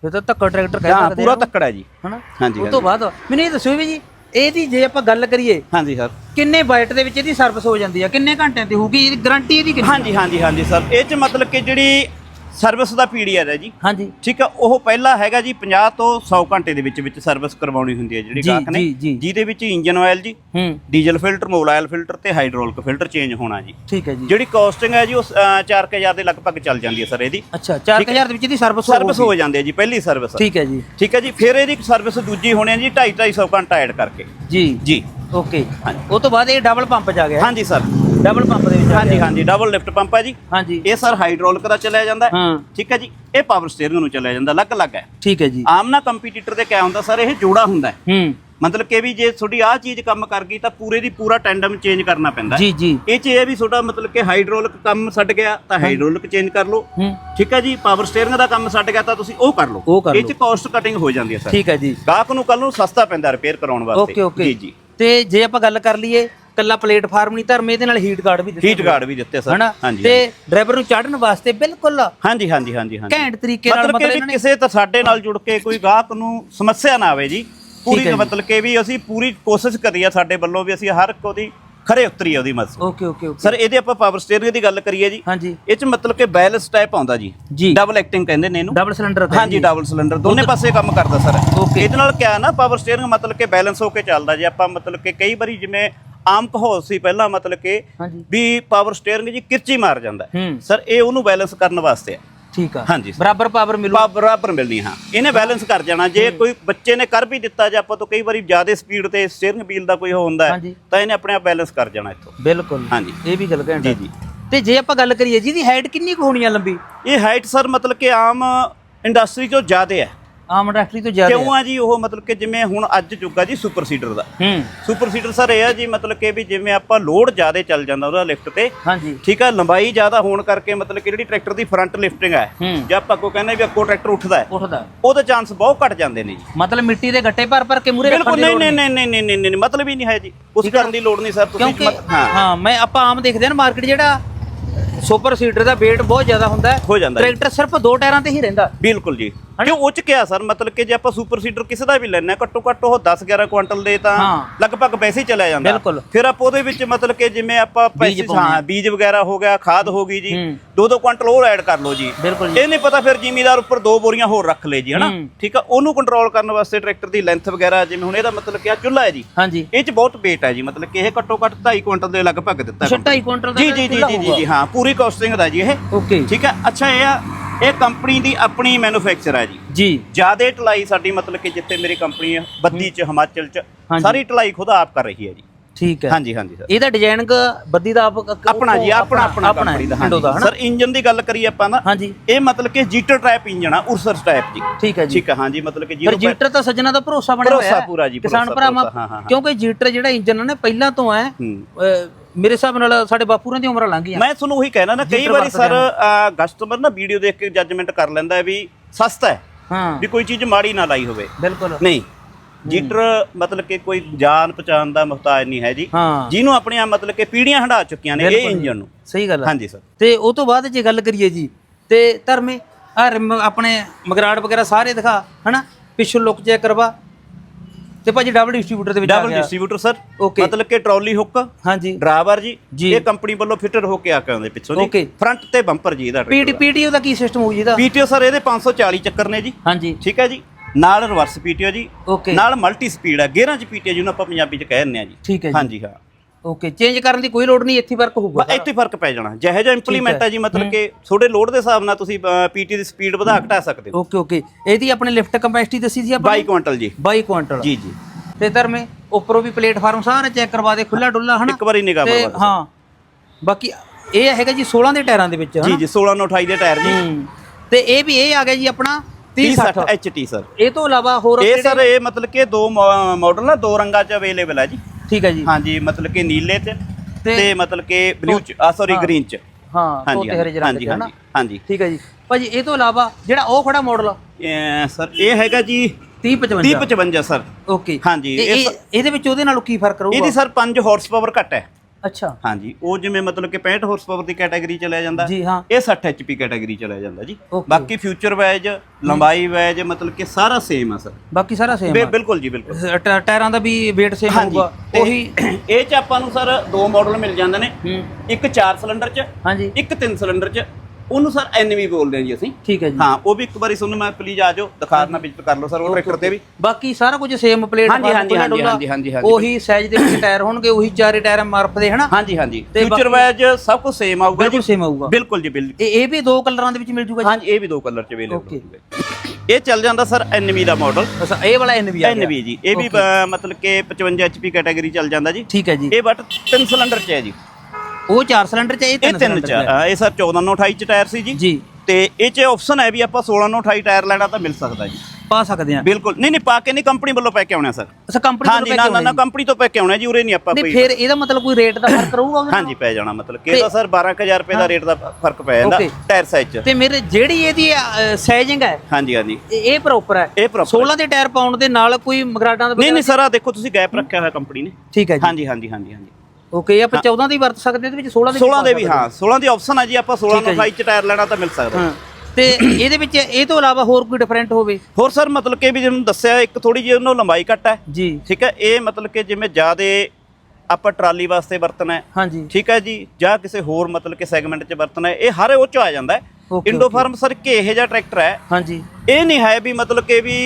ਫਿਰ ਤਾਂ ਧੱਕਾ ਟਰੈਕਟਰ ਕਹਿ ਹਾਂ ਸਕਦੇ ਪੂਰਾ ਤੱਕੜਾ ਹੈ ਜੀ। ਹਨਾ? ਹਾਂਜੀ, ਉਸ ਤੋਂ ਬਾਅਦ ਮੈਨੂੰ ਇਹ ਦੱਸਿਓ ਵੀ ਜੀ ਇਹਦੀ ਜੇ ਆਪਾਂ ਗੱਲ ਕਰੀਏ ਹਾਂਜੀ ਸਰ ਕਿੰਨੇ ਬਾਈਟ ਦੇ ਵਿੱਚ ਇਹਦੀ ਸਰਵਿਸ ਹੋ ਜਾਂਦੀ ਆ? ਕਿੰਨੇ ਘੰਟਿਆਂ ਤੇ ਹੋਊਗੀ? ਇਹਦੀ ਗਾਰੰਟੀ ਇਹਦੀ ਕਿੰਨੀ ਹਾਂਜੀ ਹਾਂਜੀ ਹਾਂਜੀ ਸਰ ਇਹ 'ਚ ਮਤਲਬ ਕਿ ਜਿਹੜੀ ਸਰਵਿਸ ਦਾ ਪੀਡੀਆਰ ਹੈ ਜੀ। ਹਾਂਜੀ। ਠੀਕ ਆ ਉਹ ਪਹਿਲਾ ਹੈਗਾ ਜੀ 50 ਤੋਂ 100 ਘੰਟੇ ਦੇ ਵਿੱਚ ਵਿੱਚ ਸਰਵਿਸ ਕਰਵਾਉਣੀ ਹੁੰਦੀ ਹੈ ਜਿਹੜੀ ਜੀ, ਗਾਹਕ ਨੇ। ਜੀ, ਜੀ। ਜਿਹਦੇ ਵਿੱਚ ਇੰਜਨ ਆਇਲ ਜੀ ਹੂੰ। ਡੀਜ਼ਲ ਫਿਲਟਰ ਮੋਬਾਈਲ ਫਿਲਟਰ ਤੇ ਹਾਈਡ੍ਰੋਲਿਕ ਫਿਲਟਰ ਚੇਂਜ ਹੋਣਾ ਜੀ। ਠੀਕ ਹੈ ਜੀ। ਜਿਹੜੀ ਕਾਸਟਿੰਗ ਹੈ ਜੀ ਉਹ 4000 ਦੇ ਲਗਭਗ ਚੱਲ ਜਾਂਦੀ ਹੈ ਸਰ ਇਹਦੀ। ਅੱਛਾ 4000 ਦੇ ਵਿੱਚ ਦੀ ਸਰਵਿਸ ਸਰਵਿਸ ਹੋ ਜਾਂਦੀ ਹੈ ਜੀ ਪਹਿਲੀ ਸਰਵਿਸ ਠੀਕ ਹੈ ਜੀ। ਠੀਕ ਹੈ ਜੀ ਫਿਰ ਇਹਦੀ ਸਰਵਿਸ ਦੂਜੀ ਹੋਣੀ ਹੈ ਜੀ 2.5 250 ਘੰਟਾ ਐਡ ਕਰਕੇ। ਜੀ। ਜੀ। ਓਕੇ। ਉਹ ਤੋਂ ਬਾਅਦ ਇਹ ਡਬਲ ਪੰਪ ਚ ਆ ਗਿਆ। ਹਾਂਜੀ ਸਰ ਡਬਲ ਪੰਪ ਦੇ ਵਿੱਚ ਆ ਹਾਂਜੀ ਗਿਆ। ਹਾਂਜੀ ਡਬਲ ਲਿਫਟ ਪੰਪ ਹੈ ਜੀ। ਹਾਂਜੀ। ਇਹ ਸਰ ਹਾਈਡ੍ਰੋਲਿਕ ਦਾ ਚੱਲਿਆ ਜਾਂਦਾ ਹੈ। ਹਾਂ। ਠੀਕ ਹੈ ਜੀ। ਇਹ ਪਾਵਰ ਸਟੀਅਰਿੰਗ ਨੂੰ ਚੱਲਿਆ ਜਾਂਦਾ ਅਲੱਗ-ਅਲੱਗ ਹੈ। ਠੀਕ ਹੈ ਜੀ। ਆਮ ਨਾ ਕੰਪੀਟੀਟਰ ਦੇ ਕਿਆ ਹੁੰਦਾ ਸਰ ਇਹ ਜੋੜਾ ਹੁੰਦਾ ਹੈ। ਹੂੰ। ਮਤਲਬ ਕਿ ਵੀ ਜੇ ਤੁਹਾਡੀ ਆਹ ਚੀਜ਼ ਕੰਮ ਕਰ ਗਈ ਤਾਂ ਪੂਰੇ ਦੀ ਪੂਰਾ ਟੈਂਡਮ ਚੇਂਜ ਕਰਨਾ ਪੈਂਦਾ ਹੈ। ਜੀ ਜੀ। ਇਹ ਚ ਇਹ ਵੀ ਤੁਹਾਡਾ ਮਤਲਬ ਕਿ ਹਾਈਡ੍ਰੋਲਿਕ ਕੰਮ ਛੱਡ ਗਿਆ ਤਾਂ ਹਾਈਡ੍ਰੋਲਿਕ ਚੇਂਜ ਕਰ ਲਓ। ਹੂੰ। ਠੀਕ ਹੈ ਜੀ। ਪਾਵਰ ਸਟੀਅਰਿੰਗ ਦਾ ਕੰਮ ਛੱਡ ਗਿਆ ਤਾਂ ਤੁਸੀਂ ਉਹ ਕਰ ਲਓ। ਉਹ ਕਰ ਇਹ ਲਓ। ਚ ਕਾਸਟ ਕਟਿੰਗ ਹੋ ਜਾਂਦੀ ਹੈ ਸਰ ਠੀਕ ਹੈ ਜੀ। ਗਾਹਕ ਨੂੰ ਕੱਲ ਨੂੰ ਸਸਤਾ ਪੈਂਦਾ ਰਿਪੇਅਰ ਕਰਾਉਣ ਵਾਸਤੇ। Okay okay. ਜੀ ਜੀ। ਤੇ ਜੇ ਆਪਾਂ ਗੱਲ ਕਰ ਲਈਏ ਕੱਲਾ ਪਲੇਟਫਾਰਮ ਨਹੀਂ ਧਰਮ ਇਹਦੇ ਨਾਲ ਹੀਟ ਗਾਰਡ ਵੀ ਦਿੱਤਾ ਹੀਟ ਗਾਰਡ ਵੀ ਦਿੱਤੇ ਸਰ। ਹਨਾ? ਤੇ ਡਰਾਈਵਰ ਨੂੰ ਚੜ੍ਹਨ ਵਾਸਤੇ ਬਿਲਕੁਲ ਹਾਂਜੀ ਹਾਂਜੀ ਹਾਂਜੀ ਹਾਂਜੀ। ਘੈਂਟ ਤਰੀਕੇ ਨਾਲ ਮਤਲਬ ਇਹਨਾਂ ਨੇ ਕਿਸੇ ਤਾਂ ਸਾਡੇ ਨਾਲ ਜੁੜ ਕੇ ਕੋਈ ਗਾਹਕ ਨੂੰ ਸਮੱਸਿਆ ਨਾ ਆਵੇ ਜੀ। ਪੂਰੀ। ਮਤਲਬ ਕਿ ਵੀ ਅਸੀਂ ਪੂਰੀ ਕੋਸ਼ਿਸ਼ ਕਰੀ ਆ ਸਾਡੇ ਵੱਲੋਂ ਵੀ ਅਸੀਂ ਹਰ ਇੱਕ ਉਹਦੀ ਖਰੇ ਉਤਰੀ ਆ ਉਹਦੀ ਓਕੇ ਓਕੇ ਓਕੇ ਸਰ ਇਹਦੇ ਆਪਾਂ ਪਾਵਰ ਸਟੀਅਰਿੰਗ ਦੀ ਗੱਲ ਕਰੀਏ ਜੀ। ਹਾਂਜੀ। ਇਹ ਚ ਮਤਲਬ ਕਿ ਬੈਲੈਂਸ ਟਾਈਪ ਆਉਂਦਾ ਜੀ। ਜੀ। ਡਬਲ ਐਕਟਿੰਗ ਕਹਿੰਦੇ ਨੇ ਇਹਨੂੰ। ਡਬਲ ਸਿਲੰਡਰ ਦਾ ਹਾਂਜੀ ਡਬਲ ਸਿਲੰਡਰ ਦੋਨੇ ਪਾਸੇ ਕੰਮ ਕਰਦਾ ਸਰ Okay. ਇਹਦੇ ਨਾਲ ਕਿਆ ਨਾ ਪਾਵਰ ਸਟੀਅਰਿੰਗ ਮਤਲਬ ਕਿ ਬੈਲੈਂਸ ਹੋ ਕੇ ਚੱਲਦਾ ਜੇ। ਆਪਾਂ ਮਤਲਬ ਕਿ ਕਈ ਵਾਰੀ ਜਿਵੇਂ ਆਮ ਕਹੋਤ ਸੀ ਪਹਿਲਾਂ ਮਤਲਬ ਕਿ ਹਾਂਜੀ। ਵੀ ਪਾਵਰ ਸਟੀਅਰਿੰਗ ਜੀ ਕਿਰਚੀ ਮਾਰ ਜਾਂਦਾ। ਹੈ। ਹੂੰ ਸਰ ਇਹ ਉਹਨੂੰ ਬੈਲੈਂਸ ਕਰਨ ਵਾਸਤੇ ਹੈ ਠੀਕ ਆ। ਹਾਂਜੀ। ਬਰਾਬਰ ਪਾਵਰ ਮਿਲੂ। ਪਾ- ਬਰਾਬਰ ਮਿਲਣੀ ਹਾਂ। ਇਹਨੇ ਬੈਲੈਂਸ ਕਰ ਜਾਣਾ। ਜੇ ਕੋਈ ਬੱਚੇ ਨੇ ਕਰ ਵੀ ਦਿੱਤਾ ਜਾਂ ਆਪਾਂ ਤੋਂ ਕਈ ਵਾਰੀ ਜ਼ਿਆਦਾ ਸਪੀਡ ਤੇ ਸਟੀਅਰਿੰਗ ਵੀਲ ਦਾ ਕੋਈ ਉਹ ਹੁੰਦਾ ਹੈ ਹਾਂਜੀ। ਤਾਂ ਇਹਨੇ ਆਪਣੇ ਆਪ ਬੈਲੈਂਸ ਕਰ ਜਾਣਾ ਇੱਥੋਂ। ਬਿਲਕੁਲ। ਹਾਂਜੀ। ਇਹ ਵੀ ਗੱਲ ਘੈਂਟ ਜੀ ਜੀ। ਤੇ ਜੇ ਆਪਾਂ ਗੱਲ ਕਰੀਏ ਜਿਹਦੀ ਹਾਈਟ ਕਿੰਨੀ ਕੁ ਹੋਣੀ ਆ ਲੰਬੀ? ਇਹ ਹਾਈਟ ਸਰ ਮਤਲਬ ਕਿ ਆਮ ਇੰਡਸਟਰੀ ਤੋਂ ਜ਼ਿਆਦਾ ਹੈ। ਆਮ ਇੰਡਸਟਰੀ ਤੋਂ ਜ਼ਿਆਦਾ ਕਿਉਂ ਆ ਜੀ ਉਹ? ਮਤਲਬ ਕਿ ਜਿਵੇਂ ਹੁਣ ਅੱਜ ਚੁੱਕਾ ਜੀ ਸੁਪਰ ਸੀਡਰ ਦਾ। ਹੂੰ। ਸੁਪਰ ਸੀਡਰ ਸਰ ਇਹ ਆ ਜੀ ਮਤਲਬ ਕਿ ਵੀ ਜਿਵੇਂ ਆਪਾਂ ਲੋਡ ਜ਼ਿਆਦਾ ਚੱਲ ਜਾਂਦਾ ਉਹਦਾ ਲਿਫਟ ਤੇ। ਹਾਂਜੀ। ਠੀਕ ਆ ਲੰਬਾਈ ਜ਼ਿਆਦਾ ਹੋਣ ਕਰਕੇ ਮਤਲਬ ਕਿ ਜਿਹੜੀ ਟਰੈਕਟਰ ਦੀ ਫਰੰਟ ਲਿਫਟਿੰਗ ਹੂੰ ਜੇ ਆਪਾਂ ਕੋ ਕਹਿੰਦੇ ਵੀ ਅੱਗੋਂ ਟਰੈਕਟਰ ਉੱਠਦਾ ਹੈ ਉੱਠਦਾ ਉਹਦੇ ਚਾਂਸ ਬਹੁਤ ਘਟ ਜਾਂਦੇ ਨੇ ਜੀ। ਮਤਲਬ ਮਿੱਟੀ ਦੇ ਗੱਟੇ ਭਰ ਭਰ ਕੇ ਮੂਰੇ ਬਿਲਕੁਲ ਨਹੀਂ ਲੋੜ ਨਹੀਂ ਨਹੀਂ। ਨਹੀਂ ਨਹੀਂ ਨਹੀਂ ਮਤਲਬ ਹੀ ਨਹੀਂ ਹੈ ਜੀ। ਉਸ। ਕਰਨ ਦੀ ਲੋੜ ਨਹੀਂ ਸਰ ਤੁਸੀਂ ਹਾਂ। ਹਾਂ ਮੈਂ ਆਪਾਂ ਆਮ ਦੇਖਦੇ ਹਾਂ ਮਾਰਕੀਟ ਜਿਹੜਾ ਸੁਪਰ ਸੀਡਰ ਦਾ weight ਬਹੁਤ ਜ਼ਿਆਦਾ ਹੁੰਦਾ ਹੈ। ਜਾਂਦਾ ਜੀ। ਟਰੈਕਟਰ ਸਿਰਫ ਦੋ ਟਾਇਰਾਂ ਤੇ ਹੀ ਰਹਿੰਦਾ। ਬਿਲਕੁਲ ਜੀ। ਕਿਉਂ? ਉਹ ਚ ਕਿਹਾ ਸਰ? ਮਤਲਬ ਕਿ ਜੇ ਆਪਾਂ ਸੁਪਰ ਸੀਡਰ ਕਿਸੇ ਦਾ ਵੀ ਲੈਣਾ ਘੱਟੋ ਘੱਟ ਉਹ 10 11 ਕੁਇੰਟਲ ਦੇ ਤਾਂ ਹਾਂ। ਲਗਭਗ ਪੈਸੇ ਹੀ ਚਲਾ ਜਾਂਦਾ। ਬਿਲਕੁਲ। ਫਿਰ ਆਪਾਂ ਉਹਦੇ ਵਿੱਚ ਮਤਲਬ ਕਿ ਜਿਵੇਂ ਆਪਾਂ ਪੈਸੇ ਹਾਂ ਬੀਜ ਵਗੈਰਾ ਹੋ ਗਿਆ ਖਾਦ ਹੋ ਗਈ ਜੀ। ਹੂੰ। ਦੋ ਦੋ ਕੁਇੰਟਲ ਹੋਰ ਐਡ ਕਰ ਲਓ ਜੀ। ਬਿਲਕੁਲ ਜੀ। ਇਹ ਨਹੀਂ ਪਤਾ ਫਿਰ ਜ਼ਿਮੀਦਾਰ ਉੱਪਰ ਦੋ ਬੋਰੀਆਂ ਹੋਰ ਰੱਖ ਲੇ ਜੀ ਹਨਾ? ਹੂੰ। ਠੀਕ ਆ ਉਹਨੂੰ ਕੰਟਰੋਲ ਕਰਨ ਵਾਸਤੇ ਟਰੈਕਟਰ ਦੀ ਲੈਂਥ ਵਗੈਰਾ ਜਿਵੇਂ ਹੁਣ ਇਹਦਾ ਮਤਲਬ ਕਿ ਆ ਚੁੱਲ੍ਹਾ ਹੈ ਜੀ। ਹਾਂਜੀ। ਇਹ ਚ ਬਹੁਤ weight ਹੈ ਜੀ ਮਤਲਬ ਕਿ ਇਹ ਘੱਟੋ ਘੱਟ 2.5 ਕੁਇੰਟਲ ਦੇ ਲਗਭਗ ਦਿੱਤਾ company ਢਾਈ ਕੁਇੰਟਲ ਦਾ ਜੀ ਜੀ ਜੀ ਜੀ ਹਾਂ ਪੂਰੀ ਕਾਸਟਿੰਗ ਦਾ ਜੀ ਇਹ। ਓਕੇ। ਠੀਕ ਹੈ ਅੱਛਾ ਇਹ ਆ ਇਹ ਕੰਪਨੀ ਦੀ ਆਪਣੀ ਮੈਨੂਫੈਕਚਰ ਹੈ ਜੀ। ਜੀ। ਜਿਆਦੇ ਢਲਾਈ ਸਾਡੀ ਮਤਲਬ ਕਿ ਜਿੱਥੇ ਮੇਰੀ ਕੰਪਨੀ ਹੈ ਬੱਦੀ ਚ ਹਿਮਾਚਲ ਚ। ਸਾਰੀ ਢਲਾਈ ਖੁਦ ਆਪ ਕਰ ਰਹੀ ਹੈ ਜੀ। ਠੀਕ ਹੈ। ਹਾਂਜੀ ਹਾਂਜੀ ਸਰ। ਇਹਦਾ ਡਿਜ਼ਾਈਨ ਬੱਦੀ ਦਾ ਆਪ ਆਪਣਾ ਜੀ ਆਪਣਾ ਆਪਣਾ ਕੰਪਨੀ ਦਾ ਦਾ ਸਰ ਇੰਜਨ ਦੀ ਗੱਲ ਕਰੀਏ ਆਪਾਂ ਨਾ ਹਾਂਜੀ। ਇਹ ਮਤਲਬ ਕਿ ਜੀਟਰ ਟਾਈਪ ਇੰਜਨ ਆ ਉਰਸਰ ਟਾਈਪ ਜੀ। ਠੀਕ ਹੈ ਜੀ। ਠੀਕ ਹੈ ਹਾਂਜੀ ਮਤਲਬ ਕਿ ਪਰ ਜੀਰੋ ਜੀਟਰ ਤਾਂ ਸੱਜਣਾ ਦਾ ਭਰੋਸਾ ਬਣਿਆ ਹੋਇਆ ਭਰੋਸਾ ਹੈ। ਪੂਰਾ ਜੀ, ਕਿਸਾਨ ਭਰਾਵਾਂ। ਕਿਉਂਕਿ ਜੀਟਰ ਜਿਹੜਾ ਇੰਜਨ ਉਹਨੇ ਪਹਿਲਾਂ ਤੋਂ ਹੈ ਮੇਰੇ ਹਿਸਾਬ ਨਾਲ ਸਾਡੇ ਬਾਪੂਰਾਂ ਦੀ ਉਮਰਾਂ ਲੰਘ ਗਈਆਂ। ਮੈਂ ਤੁਹਾਨੂੰ ਉਹੀ ਕਹਿਣਾ ਨਾ ਕਈ ਵਾਰੀ ਸਰ ਕਸਟਮਰ ਨਾ ਵੀਡੀਓ ਦੇਖ ਕੇ ਜੱਜਮੈਂਟ ਕਰ ਲੈਂਦਾ ਵੀ ਸਸਤਾ ਹੈ ਹਾਂ। ਵੀ ਕੋਈ ਚੀਜ਼ ਮਾੜੀ ਨਾ ਲਾਈ ਹੋਵੇ। ਬਿਲਕੁਲ। ਨਹੀਂ ਜੀਟਰ ਮਤਲਬ ਕਿ ਕੋਈ ਜਾਨ ਪਛਾਣ ਦਾ ਮੁਹਤਾਜ ਨਹੀਂ ਹੈ ਜੀ। ਹਾਂ। ਜਿਹਨੂੰ ਆਪਣੀਆਂ ਮਤਲਬ ਕਿ ਪੀੜੀਆਂ ਹੰਡਾ ਚੁੱਕੀਆਂ ਨੇ ਇਹ ਬਿਲਕੁਲ ਜੀ। ਇੰਜਨ ਨੂੰ। ਸਹੀ ਗੱਲ ਹੈ ਹਾਂਜੀ ਸਰ। ਤੇ ਉਹ ਤੋਂ ਬਾਅਦ ਜੇ ਗੱਲ ਕਰੀਏ ਜੀ ਤੇ ਧਰਮੇ ਆ ਆਪਣੇ ਮਗਰਾੜ ਵਗੈਰਾ ਸਾਰੇ ਦਿਖਾ ਹਨਾ? ਪਿੱਛੋਂ ਲੁੱਕ ਚੈੱਕ ਕਰਵਾ। ਤੇ ਭਾਜੀ ਡਬਲ ਡਿਸਟ੍ਰੀਬਿਊਟਰ ਦੇ ਵਿੱਚ ਆ ਡਬਲ ਗਿਆ। Distributor sir. Okay. ਮਤਲਬ ਕਿ ਟਰਾਲੀ ਹੁੱਕ ਹਾਂਜੀ। ਡਰਾਈਵਰ ਜੀ ਜੀ। ਇਹ ਕੰਪਨੀ ਵੱਲੋਂ ਫਿਟਡ ਹੋ ਕੇ ਆ ਕੇ ਆਉਂਦੇ ਪਿੱਛੋਂ Okay. ਜੀ ਫਰੰਟ ਤੇ ਬੰਪਰ ਜੀ ਇਹਦਾ ਪੀਟੀ ਪੀਟੀਓ ਦਾ। ਕੀ ਸਿਸਟਮ ਹੋਊ ਜੀ ਇਹਦਾ? ਪੀਟੀਓ ਸਰ ਇਹਦੇ 540 ਚੱਕਰ ਨੇ ਜੀ। ਹਾਂਜੀ। ਠੀਕ ਹੈ ਜੀ। ਨਾਲ ਰਿਵਰਸ ਪੀਟੀਓ ਜੀ ਓਕੇ ਨਾਲ ਮਲਟੀ ਸਪੀਡ ਹੈ ਗੇਅਰਾਂ ਚ ਪੀਟੀਓ ਜਿਹਨੂੰ ਆਪਾਂ ਪੰਜਾਬੀ ਚ ਕਹਿ ਦਿੰਦੇ ਆ ਜੀ। ਠੀਕ ਹੈ ਜੀ। ਹਾਂਜੀ ਹਾਂ। ਓਕੇ ਚੇਂਜ ਕਰਨ ਦੀ ਕੋਈ ਲੋੜ ਨਹੀਂ ਇੱਥੇ ਫ਼ਰਕ ਹੋਊਗਾ ਬਸ ਇੱਥੇ ਫ਼ਰਕ ਪੈ ਜਾਣਾ। ਜਿਹੋ ਜਿਹਾ ਇੰਪਲੀਮੈਂਟ ਹੈ। ਜੀ ਮਤਲਬ ਕਿ ਤੁਹਾਡੇ ਲੋਡ ਦੇ ਹਿਸਾਬ ਨਾਲ ਤੁਸੀਂ ਪੀਟੀ ਦੀ ਸਪੀਡ ਵਧਾ ਘਟਾ ਸਕਦੇ ਹੋ। ਓਕੇ ਓਕੇ ਇਹਦੀ ਆਪਣੇ ਲਿਫਟ ਕਪੈਸਿਟੀ ਦੱਸੀ ਸੀ ਆਪਾਂ 22 ਕੁਇੰਟਲ ਜੀ। 22 ਕੁਇੰਟਲ ਜੀ ਜੀ। ਤੇ ਧਰਮੇ ਉੱਪਰੋਂ ਵੀ ਪਲੇਟਫਾਰਮ ਸਾਰੇ ਚੈੱਕ ਕਰਵਾ ਦੇ ਖੁੱਲਾ ਡੁੱਲਾ ਹਨਾ? ਇੱਕ ਵਾਰੀ ਨਿਗਾਹ ਤੇ ਮਾਰੋ ਹਾਂ। ਬਾਕੀ ਇਹ ਹੈਗਾ ਜੀ 16 ਦੇ ਟਾਇਰਾਂ ਦੇ ਵਿੱਚ ਜੀ ਹਨਾ? ਜੀ 16 ਨੂੰ 28 ਦੇ ਟਾਇਰ ਜੀ। ਤੇ ਇਹ ਵੀ ਇਹ ਆ ਗਿਆ ਜੀ ਆਪਣਾ 30 3060 60 HT ਸਰ ਇਹ ਤੋਂ ਇਲਾਵਾ ਹੋਰ ਇਹ ਸਰ ਇਹ ਮਤਲਬ ਕਿ ਦੋ ਮਾਡਲ ਨਾ ਦੋ ਰੰਗਾਂ ਚ ਅਵੇਲੇਬਲ ਹੈ ਜੀ। ਠੀਕ ਹੈ ਜੀ। ਹਾਂਜੀ ਮਤਲਬ ਕਿ ਨੀਲੇ ਤੇ ਤੇ- ਮਤਲਬ ਕਿ ਬਲੂ ਚ ਆ ਸੌਰੀ। ਗ੍ਰੀਨ ਚ। ਹਾਂ ਤੋਤੇ ਹਰੇ ਹਾਂਜੀ ਦੇ ਹਨਾ ਹਾਂਜੀ ਹਾਂਜੀ। ਠੀਕ ਹੈ ਜੀ। ਭਾਜੀ ਇਹ ਤੋਂ ਇਲਾਵਾ ਜਿਹੜਾ ਉਹ ਖੜਾ ਮਾਡਲ ਸਰ ਇਹ ਹੈਗਾ ਜੀ 30 55 3055 ਸਰ ਓਕੇ। ਹਾਂਜੀ, ਇਹ- ਇਹ ਇਹ- ਇਹਦੇ ਵਿੱਚ ਉਹਦੇ ਨਾਲੋਂ ਕੀ ਫ਼ਰਕ ਰਹੂਗਾ? ਇਹਦੀ ਸਰ 5 ਹਾਰਸ ਪਾਵਰ ਘੱਟ ਹੈ। ਅੱਛਾ। ਹਾਂਜੀ ਉਹ ਜਿਵੇਂ ਮਤਲਬ ਕਿ 65 ਹਾਰਸ ਪਾਵਰ ਦੀ ਕੈਟਾਗਰੀ ਚ ਲੈ ਜਾਂਦਾ ਜੀ ਹਾਂ। ਇਹ 60 ਐਚਪੀ ਕੈਟਾਗਰੀ ਚ ਲੈ ਜਾਂਦਾ ਜੀ। Okay. ਬਾਕੀ ਫਿਊਚਰ ਵਾਈਜ਼ ਲੰਬਾਈ ਵਾਈਜ਼ ਮਤਲਬ ਕਿ ਸਾਰਾ ਸੇਮ ਆ ਸਰ। ਬਾਕੀ ਸਾਰਾ ਸੇਮ ਬਿ- ਬਿਲਕੁਲ ਜੀ ਬਿਲਕੁਲ। ਟਾਇਰਾਂ ਦਾ ਵੀ weight ਸੇਮ ਹਾਂਜੀ। ਹੋਊਗਾ ਤੇ ਉਹੀ ਇਹ ਚ ਆਪਾਂ ਨੂੰ ਸਰ ਦੋ ਮਾਡਲ ਮਿਲ ਜਾਂਦੇ ਨੇ। ਹੂੰ। ਇੱਕ 4 ਸਿਲੰਡਰ ਚ ਹਾਂਜੀ। ਇੱਕ 3 ਸਿਲੰਡਰ ਚ ਉਹਨੂੰ ਸਰ ਐਨਵੀ ਬੋਲਦੇ ਆ ਜੀ ਅਸੀਂ। ਠੀਕ ਹੈ ਜੀ। ਹਾਂ ਉਹ ਵੀ ਇੱਕ ਵਾਰੀ ਤੁਹਾਨੂੰ ਮੈਂ ਪਲੀਜ਼ ਆ ਜਾਓ ਦਿਖਾਣਾ ਵਿਜ਼ਿਟ ਕਰ ਲਓ ਸਰ ਉਹ ਟਰੈਕਟਰ ਤੇ ਵੀ। ਬਾਕੀ ਸਾਰਾ ਕੁਝ ਸੇਮ ਪਲੇਟ ਹਾਂਜੀ, ਹਾਂਜੀ, ਹਾਂਜੀ, ਹਾਂਜੀ, ਹਾਂਜੀ। ਉਹੀ ਸਾਈਜ਼ ਦੇ ਵਿੱਚ ਟਾਇਰ ਹੋਣਗੇ ਉਹੀ ਚਾਰੇ ਟਾਇਰ ਦੇ ਹਨਾ? ਹਾਂਜੀ ਹਾਂਜੀ। ਫਿਊਚਰ ਵਾਈਜ਼ ਸਭ ਕੁਝ ਸੇਮ ਆਊਗਾ ਬਿਲਕੁਲ ਸੇਮ ਆਊਗਾ। ਬਿਲਕੁਲ ਜੀ ਬਿਲਕੁਲ। ਇਹ ਵੀ ਦੋ ਕਲਰਾਂ ਦੇ ਵਿੱਚ ਮਿਲ ਜੂਗਾ ਜੀ? ਹਾਂਜੀ ਇਹ ਵੀ ਦੋ ਕਲਰ ਚ ਅਵੇਲੇਬਲ. ਹੋਣਗੇ ਇਹ ਚੱਲ ਜਾਂਦਾ ਸਰ ਐਨਵੀ ਦਾ ਮਾਡਲ ਅੱਛਾ ਇਹ ਵਾਲਾ ਐਨਵੀ ਆ ਐਨਵੀ ਜੀ। ਇਹ ਵੀ ਮਤਲਬ ਕਿ 55 ਐਚਪੀ ਕੈਟਾਗਰੀ ਚੱਲ ਜਾਂਦਾ ਜੀ। ਠੀਕ ਹੈ ਜੀ। ਇਹ ਬਟ ਤਿੰਨ ਸਿਲੰਡਰ ਚ ਹੈ ਜੀ। ਉਹ 4 ਸਿਲੰਡਰ ਚ ਇਹ ਇਹ ਤਿੰਨ ਚ ਆ, ਇਹ ਸਰ 1428 ਚ ਟਾਇਰ ਸੀ ਜੀ। ਜੀ। ਤੇ ਇਹ ਚ ਆਪਸ਼ਨ ਹੈ ਵੀ ਆਪਾਂ 1628 ਟਾਇਰ ਲੈਣਾ ਤਾਂ ਮਿਲ ਸਕਦਾ ਜੀ। ਪਾ ਸਕਦੇ ਆ ਬਿਲਕੁਲ। ਨਹੀਂ ਨਹੀਂ ਪਾ ਕੇ ਨਹੀਂ ਕੰਪਨੀ ਵੱਲੋਂ ਪੈ ਕੇ ਆਉਣਾ ਸਰ। ਅੱਛਾ ਕੰਪਨੀ ਹਾਂਜੀ ਨਾ ਨਾ ਨਾ ਕੰਪਨੀ ਤੋਂ ਪੈ ਕੇ ਆਉਣਾ ਜੀ ਉਰੇ ਨਹੀਂ ਆਪਾਂ ਨਹੀਂ ਕੋਈ ਫਿਰ ਇਹਦਾ ਮਤਲਬ ਕੋਈ ਰੇਟ ਦਾ ਫ਼ਰਕ ਰਹੂਗਾ ਉਹਦੇ ਨਾਲ? ਹਾਂਜੀ ਪੈ ਜਾਣਾ ਮਤਲਬ ਕਿ ਇਹਦਾ ਸਰ 12000 ਰੁਪਏ ਦਾ ਰੇਟ ਦਾ ਫ਼ਰਕ ਪੈ ਜਾਂਦਾ Okay. ਟਾਇਰ ਸਾਈਜ਼ ਚ। ਤੇ ਮੇਰੇ ਜਿਹੜੀ ਇਹਦੀ ਸਾਈਜ਼ਿੰਗ ਹੈ ਹਾਂਜੀ ਹਾਂਜੀ। ਇਹ ਇਹ ਪ੍ਰੋਪਰ ਹੈ। ਇਹ proper 16 ਦੇ ਟਾਇਰ ਪਾਉਣ ਦੇ ਨਾਲ ਕੋਈ ਮਗਰਾਡਾਂ ਦਾ ਨਹੀਂ ਨਹੀਂ ਸਰ ਆ ਦੇਖੋ ਤੁਸੀਂ ਗੈਪ ਰੱਖਿਆ ਹੋਇਆ ਕੰਪਨੀ ਨੇ। ਠੀਕ ਹੈ ਜੀ। ਹਾਂਜੀ ਹਾਂਜੀ ਹਾਂਜੀ ਹਾਂਜੀ। ਓਕੇ ਆਪਾਂ 14 ਦੀ ਵਰਤ ਸਕਦੇ ਹਾਂ ਇਹਦੇ ਵਿੱਚ 16 ਦੇ 16 ਦੇ ਵੀ ਹਾਂ 16 ਦੀ ਆਪਸ਼ਨ ਹੈ ਜੀ ਆਪਾਂ 16 ਠੀਕ ਹੈ ਨੂੰ 28 ਚ ਟਾਇਰ ਲੈਣਾ ਤਾਂ ਮਿਲ ਸਕਦਾ। ਤੇ ਇਹਦੇ ਵਿੱਚ ਇਹ ਤੋਂ ਇਲਾਵਾ ਹੋਰ ਕੋਈ ਡਿਫਰੈਂਟ ਹੋਵੇ? ਹੋਰ ਸਰ ਮਤਲਬ ਕਿ ਵੀ ਜਿਵੇਂ ਦੱਸਿਆ ਇੱਕ ਥੋੜੀ ਜਿਹੀ ਉਹਨੂੰ ਲੰਬਾਈ ਘੱਟ ਹੈ। ਜੀ। ਠੀਕ ਹੈ ਇਹ ਮਤਲਬ ਕਿ ਜਿਵੇਂ ਜਿਆਦੇ ਆਪਾਂ ਟਰਾਲੀ ਵਾਸਤੇ ਵਰਤਣਾ ਹੈ। ਹਾਂਜੀ। ਠੀਕ ਹੈ ਜੀ ਜਾਂ ਕਿਸੇ ਹੋਰ ਮਤਲਬ ਕਿ ਸੈਗਮੈਂਟ 'ਚ ਵਰਤਣਾ ਹੈ ਇਹ ਹਰ ਉਹ 'ਚ ਆ ਜਾਂਦਾ ਹੈ। ਇੰਡੋ ਫਾਰਮ ਸਰ ਕਿ ਇਹੋ ਜਿਹਾ ਟਰੈਕਟਰ ਹੈ। ਹਾਂਜੀ। ਇਹ ਨਹੀਂ ਹੈ ਵੀ ਮਤਲਬ ਕਿ ਵੀ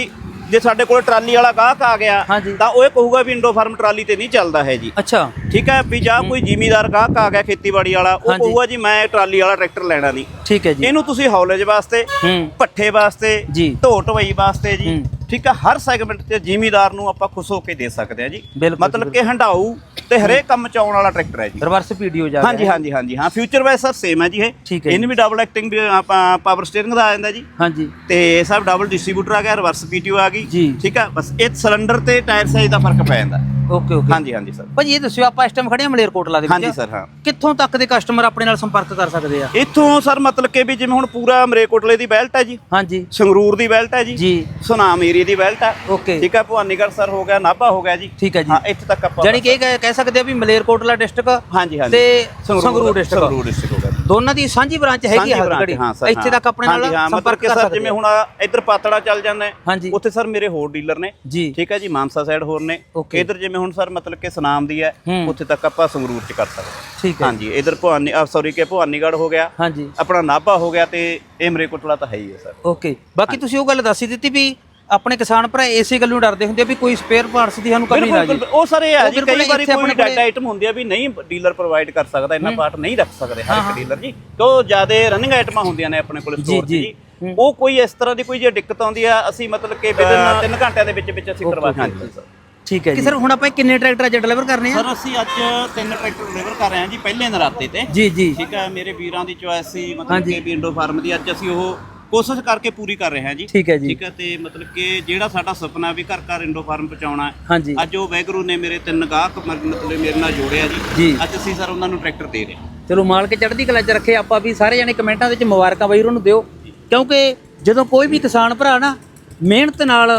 ਜੇ ਸਾਡੇ ਕੋਲ ਟਰਾਲੀ ਵਾਲਾ ਗਾਹਕ ਆ ਗਿਆ ਹਾਂਜੀ। ਤਾਂ ਉਹ ਇਹ ਕਹੂਗਾ ਵੀ ਇੰਡੋ ਫਾਰਮ ਟਰਾਲੀ ਤੇ ਨਹੀਂ ਚੱਲਦਾ ਹੈ ਜੀ ਅੱਛਾ ਠੀਕ ਹੈ ਵੀ ਜਾਂ ਕੋਈ ਜ਼ਿਮੀਦਾਰ ਗਾਹਕ ਆ ਗਿਆ ਖੇਤੀਬਾੜੀ ਵਾਲਾ ਉਹ ਹਾਂਜੀ। ਕਹੂਗਾ ਜੀ ਮੈਂ ਟਰਾਲੀ ਵਾਲਾ ਟਰੈਕਟਰ ਲੈਣਾ ਨਹੀਂ ਠੀਕ ਹੈ ਜੀ ਇਹਨੂੰ ਤੁਸੀਂ ਹੌਲੇਜ ਵਾਸਤੇ ਹੂੰ ਪੱਠੇ ਵਾਸਤੇ ਜੀ। ਢੋ ਢਵਾਈ ਵਾਸਤੇ ਜੀ ਹੂੰ। ਠੀਕ ਹੈ ਹਰ ਸੈਗਮੈਂਟ 'ਚ ਜ਼ਿਮੀਦਾਰ ਨੂੰ ਆਪਾਂ ਖੁਸ਼ ਹੋ ਕੇ ਦੇ ਸਕਦੇ ਹਾਂ ਜੀ। ਬਿਲਕੁਲ, ਮਤਲਬ ਕਿ ਹੰਡਾਊ ਤੇ ਹਰੇਕ ਕੰਮ ਚ ਆਉਣ ਵਾਲਾ ਟਰੈਕਟਰ ਹੈ ਜੀ। ਰਿਵਰਸ ਵੀਡੀਓ ਜਾ ਹਾਂਜੀ ਹਾਂਜੀ ਹਾਂਜੀ ਹਾਂ ਫਿਊਚਰ ਵਾਈਜ਼ ਸਰ ਸੇਮ ਹੈ ਜੀ ਇਹ। ਇਹਨੂੰ ਵੀ ਡਬਲ ਐਕਟਿੰਗ ਵੀ ਆਪਾਂ ਪਾਵਰ ਸਟੀਅਰਿੰਗ ਦਾ ਆ ਜਾਂਦਾ ਜੀ। ਹਾਂਜੀ। ਤੇ ਸਭ ਡਬਲ ਡਿਸਟ੍ਰੀਬਿਊਟਰ ਆ ਗਿਆ ਰਿਵਰਸ ਪੀਟੀਓ ਆ ਗਈ। ਠੀਕ ਹੈ ਬਸ ਇਹ ਸਿਲੰਡਰ ਤੇ ਟਾਇਰ ਸਾਈਜ਼ ਦਾ ਫ਼ਰਕ ਪੈ ਜਾਂਦਾ। ਓਕੇ ਓਕੇ ਹਾਂਜੀ ਹਾਂਜੀ ਸਰ। ਭਾਜੀ ਇਹ ਦੱਸਿਓ ਆਪਾਂ ਇਸ ਟਾਈਮ ਖੜੇ ਹਾਂ ਮਲੇਰਕੋਟਲਾ ਦੇ ਵਿੱਚ। ਹਾਂਜੀ ਸਰ ਹਾਂ। ਕਿੱਥੋਂ ਤੱਕ ਦੇ ਕਸਟਮਰ ਆਪਣੇ ਨਾਲ ਸੰਪਰਕ ਕਰ ਸਕਦੇ ਆ? ਇੱਥੋਂ ਸਰ ਮਤਲਬ ਕਿ ਵੀ ਜਿਵੇਂ ਹੁਣ ਪੂਰਾ ਮਰੇਕੋਟਲੇ ਦੀ ਬੈਲਟ ਹੈ ਜੀ। ਹਾਂਜੀ। ਸੰਗਰੂਰ ਦੀ ਬੈਲਟ ਹੈ ਜੀ। ਜੀ। ਸੁਨਾਮ ਏਰੀਆ ਦੀ ਬੈਲਟ ਹੈ। ਓਕੇ ਠੀਕ ਹੈ ਭਵਾਨੀਗੜ੍ਹ ਸਰ ਹੋ ਗਿਆ ਨਾਭਾ ਹੋ ਗਿਆ ਜੀ। ਠੀਕ ਹੈ ਜੀ। ਹਾਂ ਇੱਥੇ ਤੱਕ ਆਪਾਂ ਜਾਣੀ ਕਿ ਇਹ ਕਹਿ ਸਕਦੇ ਆ ਵੀ ਮਲੇਰਕੋਟਲਾ ਡਿਸਟ੍ਰਿਕਟ ਹਾਂਜੀ ਹਾਂਜੀ। ਤੇ ਸੰਗਰੂਰ ਡਿਸਟ੍ਰਿਕਟ ਸੰਗਰੂਰ ਡਿਸਟ੍ਰਿਕਟ ਹੋ ਗਿਆ। ਦੋਨਾਂ ਦੀ ਸਾਂਝੀ ਬ੍ਰਾਂਚ ਹੈਗੀ ਆ branch, ਹਲਕੜੀ ਹਾਂ ਸਰ ਇੱਥੇ ਤੱਕ ਆਪਣੇ ਨਾਲ ਸੰਪਰਕ ਕਰ ਸਕਦੇ ਜਿਵੇਂ। ਹੁਣ ਇੱਧਰ ਪਾਤੜਾ ਚੱਲ ਜਾਂਦਾ ਹੈ ਹਾਂਜੀ। ਉੱਥੇ ਸਰ ਮੇਰੇ ਹੋਰ ਡੀਲਰ ਨੇ। ਜੀ। ਠੀਕ ਹੈ ਜੀ ਮਾਨਸਾ ਸਾਈਡ ਹੋਰ ਨੇ. ਇਧਰ ਜਿਵੇਂ ਹੁਣ ਸਰ ਮਤਲਬ ਕਿ ਸੁਨਾਮ ਦੀ ਹੈ ਹੂੰ। ਉੱਥੇ ਤੱਕ ਆਪਾਂ ਸੰਗਰੂਰ ਚ ਕਰ ਸਕਦੇ ਹਾਂ। ਠੀਕ ਹੈ। ਹਾਂਜੀ ਇਧਰ ਭਵਾਨੀ ਆ ਸੌਰੀ ਕਿ ਭਵਾਨੀਗੜ੍ਹ ਹੋ ਗਿਆ। ਹਾਂਜੀ। ਆਪਣਾ ਨਾਭਾ ਹੋ ਗਿਆ ਤੇ ਇਹ ਮਰੇਕੋਟਲਾ ਤਾਂ ਹੈ ਹੀ ਹੈ ਸਰ। ਓਕੇ ਬਾਕੀ ਤੁਸੀਂ ਉਹ ਗੱਲ ਦੱਸੀ ਦਿੱਤੀ ਵੀ ਆਪਣੇ ਕਿਸਾਨ ਭਰਾ ਇਸੇ ਗੱਲ ਨੂੰ ਡਰਦੇ ਹੁੰਦੇ ਆ ਵੀ ਕੋਈ ਸਪੇਅਰ ਪਾਰਟਸ ਦੀ ਸਾਨੂੰ ਕਮੀ ਨਾ ਜੀ। ਉਹ ਸਰ ਹੈ ਜੀ ਕਈ ਵਾਰੀ ਕੋਈ ਡਾਟਾ ਆਈਟਮ ਹੁੰਦੀ ਆ ਵੀ ਨਹੀਂ ਡੀਲਰ ਪ੍ਰੋਵਾਈਡ ਕਰ ਸਕਦਾ ਇੰਨਾ ਪਾਰਟ ਨਹੀਂ ਰੱਖ ਸਕਦੇ ਹਰ ਇੱਕ ਡੀਲਰ ਜੀ। ਤੋਂ ਜ਼ਿਆਦਾ ਰਨਿੰਗ ਆਈਟਮਾਂ ਹੁੰਦੀਆਂ ਨੇ ਆਪਣੇ ਕੋਲ ਸਟੋਰ 'ਚ ਜੀ। ਉਹ ਕੋਈ ਇਸ ਤਰ੍ਹਾਂ ਦੀ ਕੋਈ ਜੇ ਦਿੱਕਤ ਆਉਂਦੀ ਆ ਅਸੀਂ ਮਤਲਬ ਕਿ ਵਿਦਨ 3 ਘੰਟਿਆਂ ਦੇ ਵਿੱਚ ਵਿੱਚ ਅਸੀਂ ਕਰਵਾ ਹਾਂਜੀ। ਸਰ। ਠੀਕ ਹੈ ਜੀ। ਸਰ ਹੁਣ ਆਪਾਂ ਕਿੰਨੇ ਟਰੈਕਟਰ ਅੱਜ ਡਿਲੀਵਰ ਕਰਨੇ ਆ? ਸਰ ਅਸੀਂ ਅੱਜ ਤਿੰਨ ਟਰੈਕਟਰ ਡਿਲੀਵਰ ਕਰ ਰਹੇ ਹਾਂ ਜੀ ਪਹਿਲੇ ਨਰਾਤੇ ਤੇ। ਜੀ ਜੀ। ਠੀਕ ਹੈ ਮੇਰੇ ਵੀਰਾਂ ਦੀ ਚੁਆਇਸ ਸੀ ਮਤਲਬ ਹਾਂਜੀ। ਕਿ ਵੀ ਇੰਡੋ ਫਾਰਮ ਦੀ ਅੱਜ ਅਸੀਂ ਉਹ ਕੋਸ਼ਿਸ਼ ਕਰਕੇ ਪੂਰੀ ਕਰ ਰਹੇ ਹਾਂ ਜੀ। ਠੀਕ ਹੈ ਜੀ। ਠੀਕ ਹੈ ਤੇ ਮਤਲਬ ਕਿ ਜਿਹੜਾ ਸਾਡਾ ਸੁਪਨਾ ਵੀ ਘਰ ਘਰ ਇੰਡੋ ਫਾਰਮ ਪਹੁੰਚਾਉਣਾ ਹੈ ਹਾਂਜੀ। ਅੱਜ ਉਹ ਵੈਗਰੂ ਨੇ ਮੇਰੇ ਤਿੰਨ ਗਾਹਕ ਮ- ਮਤਲਬ ਮੇਰੇ ਨਾਲ ਜੋੜਿਆ ਜੀ। ਜੀ। ਅੱਜ ਅਸੀਂ ਸਰ ਉਹਨਾਂ ਨੂੰ ਟਰੈਕਟਰ ਦੇ ਰਹੇ ਹਾਂ। ਚਲੋ ਮਾਲਕ ਚੜ੍ਹਦੀ ਕਲਾ ਚ ਰੱਖੇ ਆਪਾਂ ਵੀ ਸਾਰੇ ਜਣੇ ਕਮੈਂਟਾਂ ਦੇ ਵਿੱਚ ਮੁਬਾਰਕਾਂ ਬਾਈ ਨੂੰ ਦਿਓ। ਕਿਉਂਕਿ ਜਦੋਂ ਕੋਈ ਵੀ ਕਿਸਾਨ ਭਰਾ ਨਾ ਮਿਹਨਤ ਨਾਲ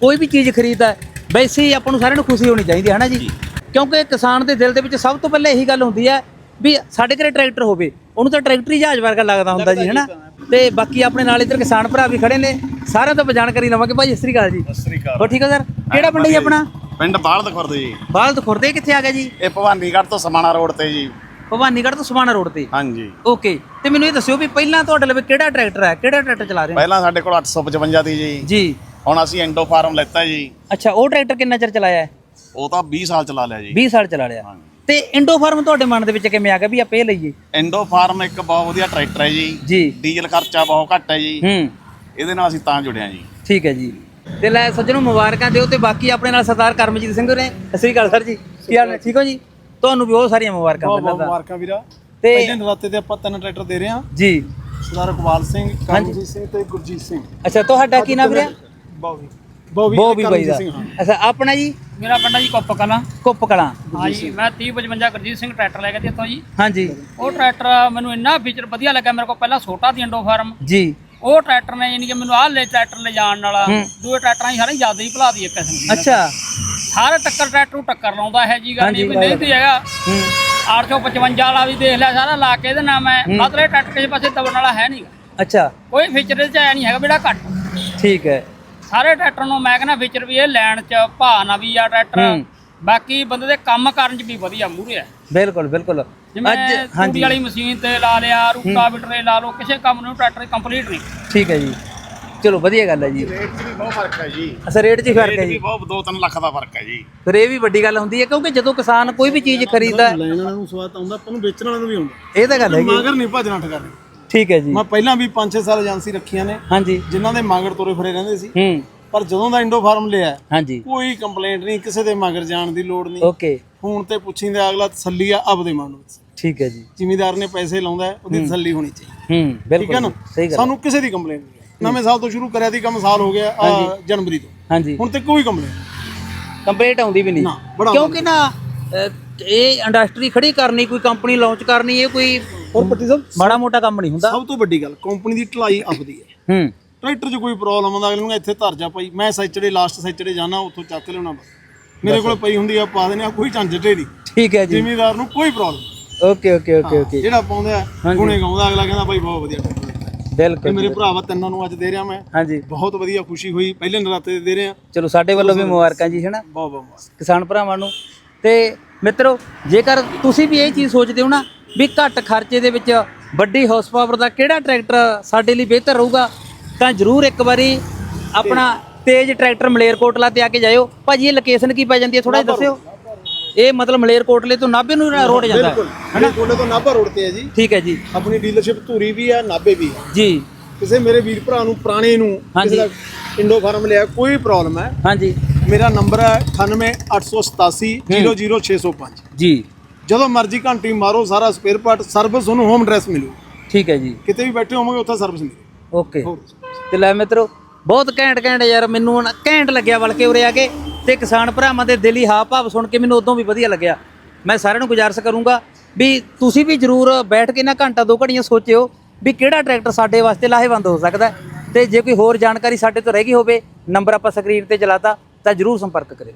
ਕੋਈ ਵੀ ਚੀਜ਼ ਖਰੀਦਦਾ ਹੈ, ਵੈਸੇ ਹੀ ਆਪਾਂ ਨੂੰ ਸਾਰਿਆਂ ਨੂੰ ਖੁਸ਼ੀ ਹੋਣੀ ਚਾਹੀਦੀ ਹੈ ਹਨਾ ਜੀ? ਕਿਉਂਕਿ ਕਿਸਾਨ ਦੇ ਦਿਲ ਦੇ ਵਿੱਚ ਸਭ ਤੋਂ ਪਹਿਲਾਂ ਇਹੀ ਗੱਲ ਹੁੰਦੀ ਹੈ ਵੀ ਸਾਡੇ ਘਰੇ ਟਰੈਕਟਰ ਹੋਵੇ ਉਹਨੂੰ ਤਾਂ ਟਰੈਕਟਰ ਹੀ ਜਹਾਜ਼ ਵਰਗਾ ਲੱਗਦਾ ਹੁੰਦਾ ਜੀ ਹਨਾ? ਤੇ। ਬਾਕੀ ਆਪਣੇ ਨਾਲ ਇੱਧਰ ਕਿਸਾਨ ਭਰਾ ਵੀ ਖੜੇ ਨੇ ਸਾਰਿਆਂ ਤੋਂ ਜਾਣਕਾਰੀ ਲਵਾਂਗੇ। ਭਾਈ ਸਤਿ ਸ੍ਰੀ ਅਕਾਲ ਜੀ। ਸਤਿ ਸ੍ਰੀ ਅਕਾਲ। ਹੋ ਠੀਕ ਹੈ ਸਰ? ਕਿਹੜਾ ਪਿੰਡ ਜੀ ਆਪਣਾ? ਪਿੰਡ ਬਾਲਦ ਖੁਰਦ ਜੀ। ਬਾਲਦ ਖੁਰਦੇ ਕਿੱਥੇ ਆ ਗਿਆ ਜੀ? ਇਹ ਭਵਾਨੀਗੜ੍ਹ ਤੋਂ ਸਮਾਣਾ ਰੋਡ ਤੇ ਜੀ। ਭਵਾਨੀਗੜ੍ਹ ਤੋਂ ਸਮਾਣਾ ਰੋਡ ਤੇ? ਹਾਂਜੀ। ਓਕੇ ਤੇ ਮੈਨੂੰ ਇਹ ਦੱਸਿਓ ਵੀ ਪਹਿਲਾਂ ਤੁਹਾਡੇ ਲਈ ਕਿਹੜਾ ਟਰੈਕਟਰ ਹੈ? ਕਿਹੜਾ ਟਰੈਕਟਰ ਚਲਾ ਰਹੇ ਹੋ? ਪਹਿਲਾਂ ਸਾਡੇ ਕੋਲ 855 ਦੀ ਜੀ। ਜੀ। ਹੁਣ ਅਸੀਂ ਐਂਡੋ ਫਾਰਮ ਲੈਤਾ ਜੀ। ਅੱਛਾ ਉਹ ਟਰੈਕਟਰ ਕਿੰਨਾ ਚਿਰ ਚਲਾਇਆ ਹੈ? ਉਹ ਤਾਂ 20 ਸਾਲ ਚਲਾ ਲਿਆ ਜੀ। 20 ਸਾਲ ਚਲਾ ਲਿਆ। ਤੇ ਇੰਡੋ ਫਾਰਮ ਤੁਹਾਡੇ ਮਨ ਦੇ ਵਿੱਚ ਕਿਵੇਂ ਆ ਗਿਆ ਵੀ ਆਪਾਂ ਇਹ ਲਈਏ? ਐਂਡੋ ਫਾਰਮ ਇੱਕ ਬਹੁਤ ਵਧੀਆ ਟਰੈਕਟਰ ਹੈ ਜੀ। ਜੀ। ਡੀਜ਼ਲ ਖਰਚਾ ਬਹੁਤ ਘੱਟ ਹੈ ਜੀ। ਹੂੰ। ਇਹਦੇ ਨਾਲ ਅਸੀਂ ਤਾਂ ਜੁੜਿਆ ਜੀ। ਠੀਕ ਹੈ ਜੀ। ਤੇ ਲੈ ਸੱਜਣੋ ਮੁਬਾਰਕਾਂ ਦਿਓ ਤੇ ਬਾਕੀ ਆਪਣੇ ਨਾਲ ਸਰਦਾਰ ਕਰਮਜੀਤ ਸਿੰਘ ਨੇ। ਸਤਿ ਸ੍ਰੀ ਅਕਾਲ ਸਰ ਜੀ। ਕੀ ਹਾਲ ਹੈ ਠੀਕ ਹੋ ਜੀ? ਤੁਹਾਨੂੰ ਵੀ ਬਹੁਤ ਸਾਰੀਆਂ ਮੁਬਾਰਕਾਂ ਬਹੁਤ ਮੁਬਾਰਕਾਂ ਵੀਰਾ। ਤੇ ਪਹਿਲੇ ਨਰਾਤੇ ਤੇ ਆਪਾਂ ਤਿੰਨ ਟਰੈਕਟਰ ਦੇ ਰਹੇ ਹਾਂ। ਜੀ। ਸਰਦਾਰ ਇਕਬਾਲ ਸਿੰਘ ਕਰਮਜੀਤ ਸਿੰਘ ਤੇ ਗੁਰਜੀਤ ਸਿੰਘ। ਅੱਛਾ ਤੁਹਾਡਾ ਕੀ ਨਾਮ ਵੀਰੇ? ਬੋਬੀ ਬੋਬੀ ਬਾਈ ਦਾ। ਹਾਂ। ਅੱਛਾ ਆਪਣਾ ਜੀ? ਮੇਰਾ ਪਿੰਡ ਜੀ ਕੁੱਪ ਕਲਾਂ ਕੁੱਪ ਕਲਾਂ ਹਾਂਜੀ ਮੈਂ 3055 ਗੁਰਜੀਤ ਸਿੰਘ ਟਰੈਕਟਰ ਲੈ ਕੇ ਤੇ ਇੱਥੋਂ ਜੀ। ਹਾਂਜੀ। ਉਹ ਟਰੈਕਟਰ ਮੈਨੂੰ ਇੰਨਾ ਫੀਚਰ ਵਧੀਆ ਲੱਗਾ ਮੇਰੇ ਕੋਲ ਪਹਿਲਾਂ ਛੋਟਾ ਦੀ ਇੰਡੋ ਫਾਰਮ। ਜੀ। ਉਹ ਟਰੈਕਟਰ ਨੇ ਯਾਨੀ ਕਿ ਮੈਨੂੰ ਆਹ ਲੈ ਟਰੈਕਟਰ ਲੈ ਜਾਣ ਵਾਲਾ ਹੂੰ। ਦੂਏ ਟਰੈਕਟਰਾਂ ਹੀ ਸਾਰੇ ਜ਼ਿਆਦਾ ਹੀ ਭੁਲਾ ਦੀ ਇੱਕ ਕਿਸਮ ਅੱਛਾ। ਸਾਰੇ ਟੱਕਰ ਟਰੈਕਟਰ ਨੂੰ ਟੱਕਰ ਲਾਉਂਦਾ ਹੈ ਜੀ ਗੱਲ ਹਾਂਜੀ। ਨਹੀਂ ਵੀ ਨਹੀਂ ਤੇ ਹੈਗਾ। ਹੂੰ। 855 ਵਾਲਾ ਵੀ ਦੇਖ ਲਿਆ ਸਾਰਾ ਲਾ ਕੇ ਇਹਦੇ ਨਾਲ ਮੈਂ ਮਤਲਬ ਇਹ ਟਰੈਕਟਰ ਕਿਸੇ ਪਾਸੇ ਦਬਣ ਵਾਲਾ ਹੈ ਨਹੀਂ ਅੱਛਾ। ਕੋਈ ਫੀਚਰ ਇਹਦੇ ਚ ਆਇਆ ਨਹੀਂ ਹੈਗਾ ਜਿਹੜਾ ਘੱਟ। ਠੀਕ ਹੈ। ਸਾਰੇ ਟਰੈਕਟਰ ਨੂੰ ਮੈਂ ਕਹਿੰਦਾ ਫੀਚਰ ਵੀ ਇਹ ਲੈਣ ਚ ਭਾ ਨਾ ਵੀ ਆ ਟਰੈਕਟਰ। ਹੂੰ। ਬਾਕੀ ਬੰਦੇ ਦੇ ਕੰਮ ਕਰਨ ਚ ਵੀ ਵਧੀਆ ਮੂਹਰੇ ਆ। ਬਿਲਕੁਲ ਬਿਲਕੁਲ। ਅੱਜ- ਹਾਂਜੀ। ਵਾਲੀ ਮਸ਼ੀਨ ਤੇ ਲਾ ਲਿਆ ਰੂਟਾਵੀਟਰ ਤੇ ਲਾ ਲਓ ਕਿਸੇ ਕੰਮ ਨੂੰ ਟਰੈਕਟਰ ਕੰਪਲੀਟ ਨਹੀਂ। ਠੀਕ ਹੈ ਜੀ। ਚਲੋ ਵਧੀਆ ਗੱਲ ਹੈ ਜੀ। ਰੇਟ 'ਚ ਵੀ ਬਹੁਤ ਫ਼ਰਕ ਹੈ ਜੀ। ਅਸਾ ਰੇਟ 'ਚ ਹੀ ਫ਼ਰਕ ਹੈ ਰੇਟ ਜੀ। ਬਹੁਤ 2-3 ਲੱਖ ਦਾ ਫ਼ਰਕ ਹੈ ਜੀ। ਫਿਰ ਇਹ ਵੀ ਵੱਡੀ ਗੱਲ ਹੁੰਦੀ ਹੈ ਕਿਉਂਕਿ ਜਦੋਂ ਕਿਸਾਨ ਕੋਈ ਵੀ ਚੀਜ਼ ਖਰੀਦਦਾ ਹੈ, ਲੈਣ ਵਾਲਿਆਂ ਨੂੰ ਸਵਾਦ ਆਉਂਦਾ ਆਪਾਂ ਨੂੰ ਵੇਚਣ ਵਾਲਿਆਂ ਨੂੰ ਵੀ ਆਉਂਦਾ। ਇਹ ਤਾਂ ਗੱਲ ਹੈਗੀ। ਮਗਰ ਨਹੀਂ ਭੱਜਣਾ ਠਗਾਰੇ ਠੀਕ ਹੈ ਜੀ। ਮੈਂ ਪਹਿਲਾਂ ਵੀ 5-6 ਸਾਲ ਏਜੰਸੀ ਰੱਖੀਆਂ ਨੇ। ਹਾਂਜੀ। ਜਿਨ੍ਹਾਂ ਦੇ ਮਗਰ ਤੁਰੇ ਫਿਰੇ ਰਹਿੰਦੇ ਸੀ। ਹੂੰ। ਪਰ ਜਦੋਂ ਦਾ ਇੰਡੋ ਫਾਰਮ ਲਿਆ ਹਾਂਜੀ। ਕੋਈ ਕੰਪਲੇਂਟ ਨਹੀਂ ਕਿਸੇ ਦੇ ਮਗਰ ਜਾਣ ਦੀ ਲੋੜ ਨਹੀਂ। ਓਕੇ। ਫੋਨ ਤੇ ਪੁੱਛੀਂਦੇ ਅਗਲਾ ਤਸੱਲੀ ਆ ਆਪਦੇ ਮਨ ਨੂੰ ਠੀਕ ਹੈ ਜੀ। ਜ਼ਿਮੀਦਾਰ ਨੇ ਪੈਸੇ ਲਾਉਂਦਾ ਹੈ, ਉਹਦੀ ਤਸੱਲੀ ਹੋਣੀ ਚਾਹੀਦੀ ਹੂੰ। ਠੀਕ ਹੈ ਬਿਲਕੁਲ ਨਾ ਸਹੀ ਗੱਲ ਸਾਨੂੰ ਕਿਸੇ ਦੀ ਕੰਪਲੇਂਟ ਨਹੀਂ। ਨਵੇਂ ਸਾਲ ਤੋਂ ਸ਼ੁਰੂ ਕਰਿਆ ਦੀ ਕੰਮ ਸਾਲ ਹੋ ਗਿਆ ਜਨਵਰੀ ਤੋਂ। ਹਾਂਜੀ। ਹੁਣ ਤੇ ਕੋਈ ਕੰਪਲੇਂਟ ਕੰਪਲੀਟ ਆਉਂਦੀ ਵੀ ਨਹੀਂ। ਕਿਉਂਕਿ ਨਾ ਇਹ ਇੰਡਸਟਰੀ ਖੜੀ ਕਰਨੀ ਕੋਈ ਕੰਪਨੀ ਲਾਂਚ ਕਰਨੀ ਇਹ ਕੋਈ ਔਰ ਪੱਟੀ ਸਾਹਿਬ ਮਾੜਾ ਮੋਟਾ ਕੰਮ ਨਹੀਂ ਹੁੰਦਾ। ਸਭ ਤੋਂ ਵੱਡੀ ਗੱਲ ਕੰਪਨੀ ਦੀ ਢਲਾਈ ਆਪਦੀ ਹੈ। ਹੂੰ। ਟਰੈਕਟਰ 'ਚ ਕੋਈ ਪ੍ਰੋਬਲਮ ਆਉਂਦਾ ਅਗਲੇ ਨੂੰ ਇੱਥੇ ਧਰ ਜਾ ਭਾਈ ਮੈਂ ਸੈਚਰਡੇ ਲਾਸਟ ਸੈਚਰਡੇ ਜਾਣਾ ਉੱਥੋਂ ਚੱਕ ਲਿਆਉਣਾ ਬਸ। ਮੇਰੇ ਕੋਲ ਪਈ ਹੁੰਦੀ ਆ ਪਾ ਦੇਣੇ ਆ ਕੋਈ ਝੰਜਟੇ ਨਹੀਂ ਠੀਕ ਹੈ ਜੀ। ਜ਼ਿਮੀਦਾਰ ਨੂੰ ਕੋਈ problem okay okay okay okay. ਜਿਹੜਾ ਪਾਉਂਦਾ। ਗੁਣੇ ਗਾਉਂਦਾ ਅਗਲਾ ਕਹਿੰਦਾ ਭਾਈ ਬਹੁਤ ਵਧੀਆ ਟਰੈਕਟਰ ਬਿਲਕੁਲ ਮੇਰੇ ਭਰਾਵਾ ਤਿੰਨਾਂ ਨੂੰ ਅੱਜ ਦੇ ਰਿਹਾ ਮੈਂ। ਹਾਂਜੀ। ਬਹੁਤ ਵਧੀਆ ਖੁਸ਼ੀ ਹੋਈ ਪਹਿਲੇ ਨਰਾਤੇ ਦੇ ਰਿਹਾ ਚਲੋ ਸਾਡੇ ਵੱਲੋਂ ਵੀ ਮੁਬਾਰਕਾਂ ਜੀ ਹੈਨਾ? ਬਹੁਤ ਬਹੁਤ। ਕਿਸਾਨ ਭਰਾਵਾਂ ਨੂੰ। ਤੇ ਮਿੱਤਰੋ ਜੇਕਰ ਤੁਸੀਂ ਵੀ ਇਹ ਚੀਜ਼ ਸੋਚਦੇ ਹੋ ਨਾ ਵੀ ਘੱਟ ਖਰਚੇ ਦੇ ਵਿੱਚ ਵੱਡੀ ਹਾਰਸ ਪਾਵਰ ਦਾ ਕਿਹੜਾ ਟਰੈਕਟਰ ਸਾਡੇ ਲਈ ਬਿਹਤਰ ਰਹੂਗਾ ਤਾਂ ਜਰੂਰ ਇੱਕ ਵਾਰੀ ਆਪਣਾ ਤੇਜ ਟਰੈਕਟਰ ਮਲੇਰਕੋਟਲਾ ਤੇ ਆ ਕੇ ਜਾਇਓ। ਭਾਜੀ ਇਹ ਲੋਕੇਸ਼ਨ ਕੀ ਪੈ ਜਾਂਦੀ ਹੈ? ਥੋੜਾ ਜਿਹਾ ਦੱਸਿਓ। ਇਹ ਮਤਲਬ ਮਲੇਰਕੋਟਲੇ ਤੋਂ ਨਾਭੇ ਨੂੰ ਰੋਡ ਜਾਂਦਾ ਹੈ ਮੇਰੇ ਕੋਲੇ ਤੋਂ ਨਾਭਾ ਰੋਡ ਤੇ ਹੈ ਜੀ। ਠੀਕ ਹੈ ਜੀ। ਆਪਣੀ ਡੀਲਰਸ਼ਿਪ ਧੂਰੀ ਵੀ ਹੈ ਨਾਭੇ ਵੀ ਹੈ। ਜੀ। ਕਿਸੇ ਮੇਰੇ ਵੀਰ ਭਰਾ ਨੂੰ ਪੁਰਾਣੇ ਨੂੰ। ਕਿਸੇ ਦਾ ਇੰਡੋ ਫਾਰਮ ਲਿਆ ਕੋਈ ਪ੍ਰੋਬਲਮ ਹੈ। ਹਾਂਜੀ। ਮੇਰਾ ਨੰਬਰ ਹੈ 98887 00605 ਜੀ। ਜਦੋਂ ਮਰਜ਼ੀ ਘੰਟੀ ਮਾਰੋ ਸਾਰਾ ਸਪੇਅਰ ਪਾਰਟ ਸਰਵਿਸ ਤੁਹਾਨੂੰ ਹੋਮ ਐਡਰੈਸ ਮਿਲੂ। ਠੀਕ ਹੈ ਜੀ। ਕਿਤੇ ਵੀ ਬੈਠੇ ਹੋਵੋਗੇ ਉੱਥੇ ਸਰਵਿਸ ਮਿਲੂ। ਓਕੇ ਤੇ ਲੈ ਮਿੱਤਰੋ ਬਹੁਤ ਘੈਂਟ ਘੈਂਟ ਯਾਰ ਮੈਨੂੰ ਨਾ ਘੈਂਟ ਲੱਗਿਆ ਬਲਕਿ ਉਰੇ ਆ ਕੇ ਤੇ ਕਿਸਾਨ ਭਰਾਵਾਂ ਦੇ ਦਿਲੀ ਹਾਵ ਭਾਵ ਸੁਣ ਕੇ ਮੈਨੂੰ ਉਦੋਂ ਵੀ ਵਧੀਆ ਲੱਗਿਆ। ਮੈਂ ਸਾਰਿਆਂ ਨੂੰ ਗੁਜ਼ਾਰਿਸ਼ ਕਰੂੰਗਾ ਵੀ ਤੁਸੀਂ ਵੀ ਜਰੂਰ ਬੈਠ ਕੇ ਨਾ ਘੰਟਾ ਦੋ ਘੜੀਆਂ ਸੋਚਿਓ ਵੀ ਕਿਹੜਾ ਟਰੈਕਟਰ ਸਾਡੇ ਵਾਸਤੇ ਲਾਹੇਵੰਦ ਹੋ ਸਕਦਾ। ਤੇ ਜੇ ਕੋਈ ਹੋਰ ਜਾਣਕਾਰੀ ਸਾਡੇ ਤੋਂ ਰਹਿ ਗਈ ਹੋਵੇ ਨੰਬਰ ਆਪਾਂ ਸਕਰੀਨ ਤੇ ਚਲਾਤਾ ਤਾਂ ਜਰੂਰ ਸੰਪਰਕ ਕਰਿਓ।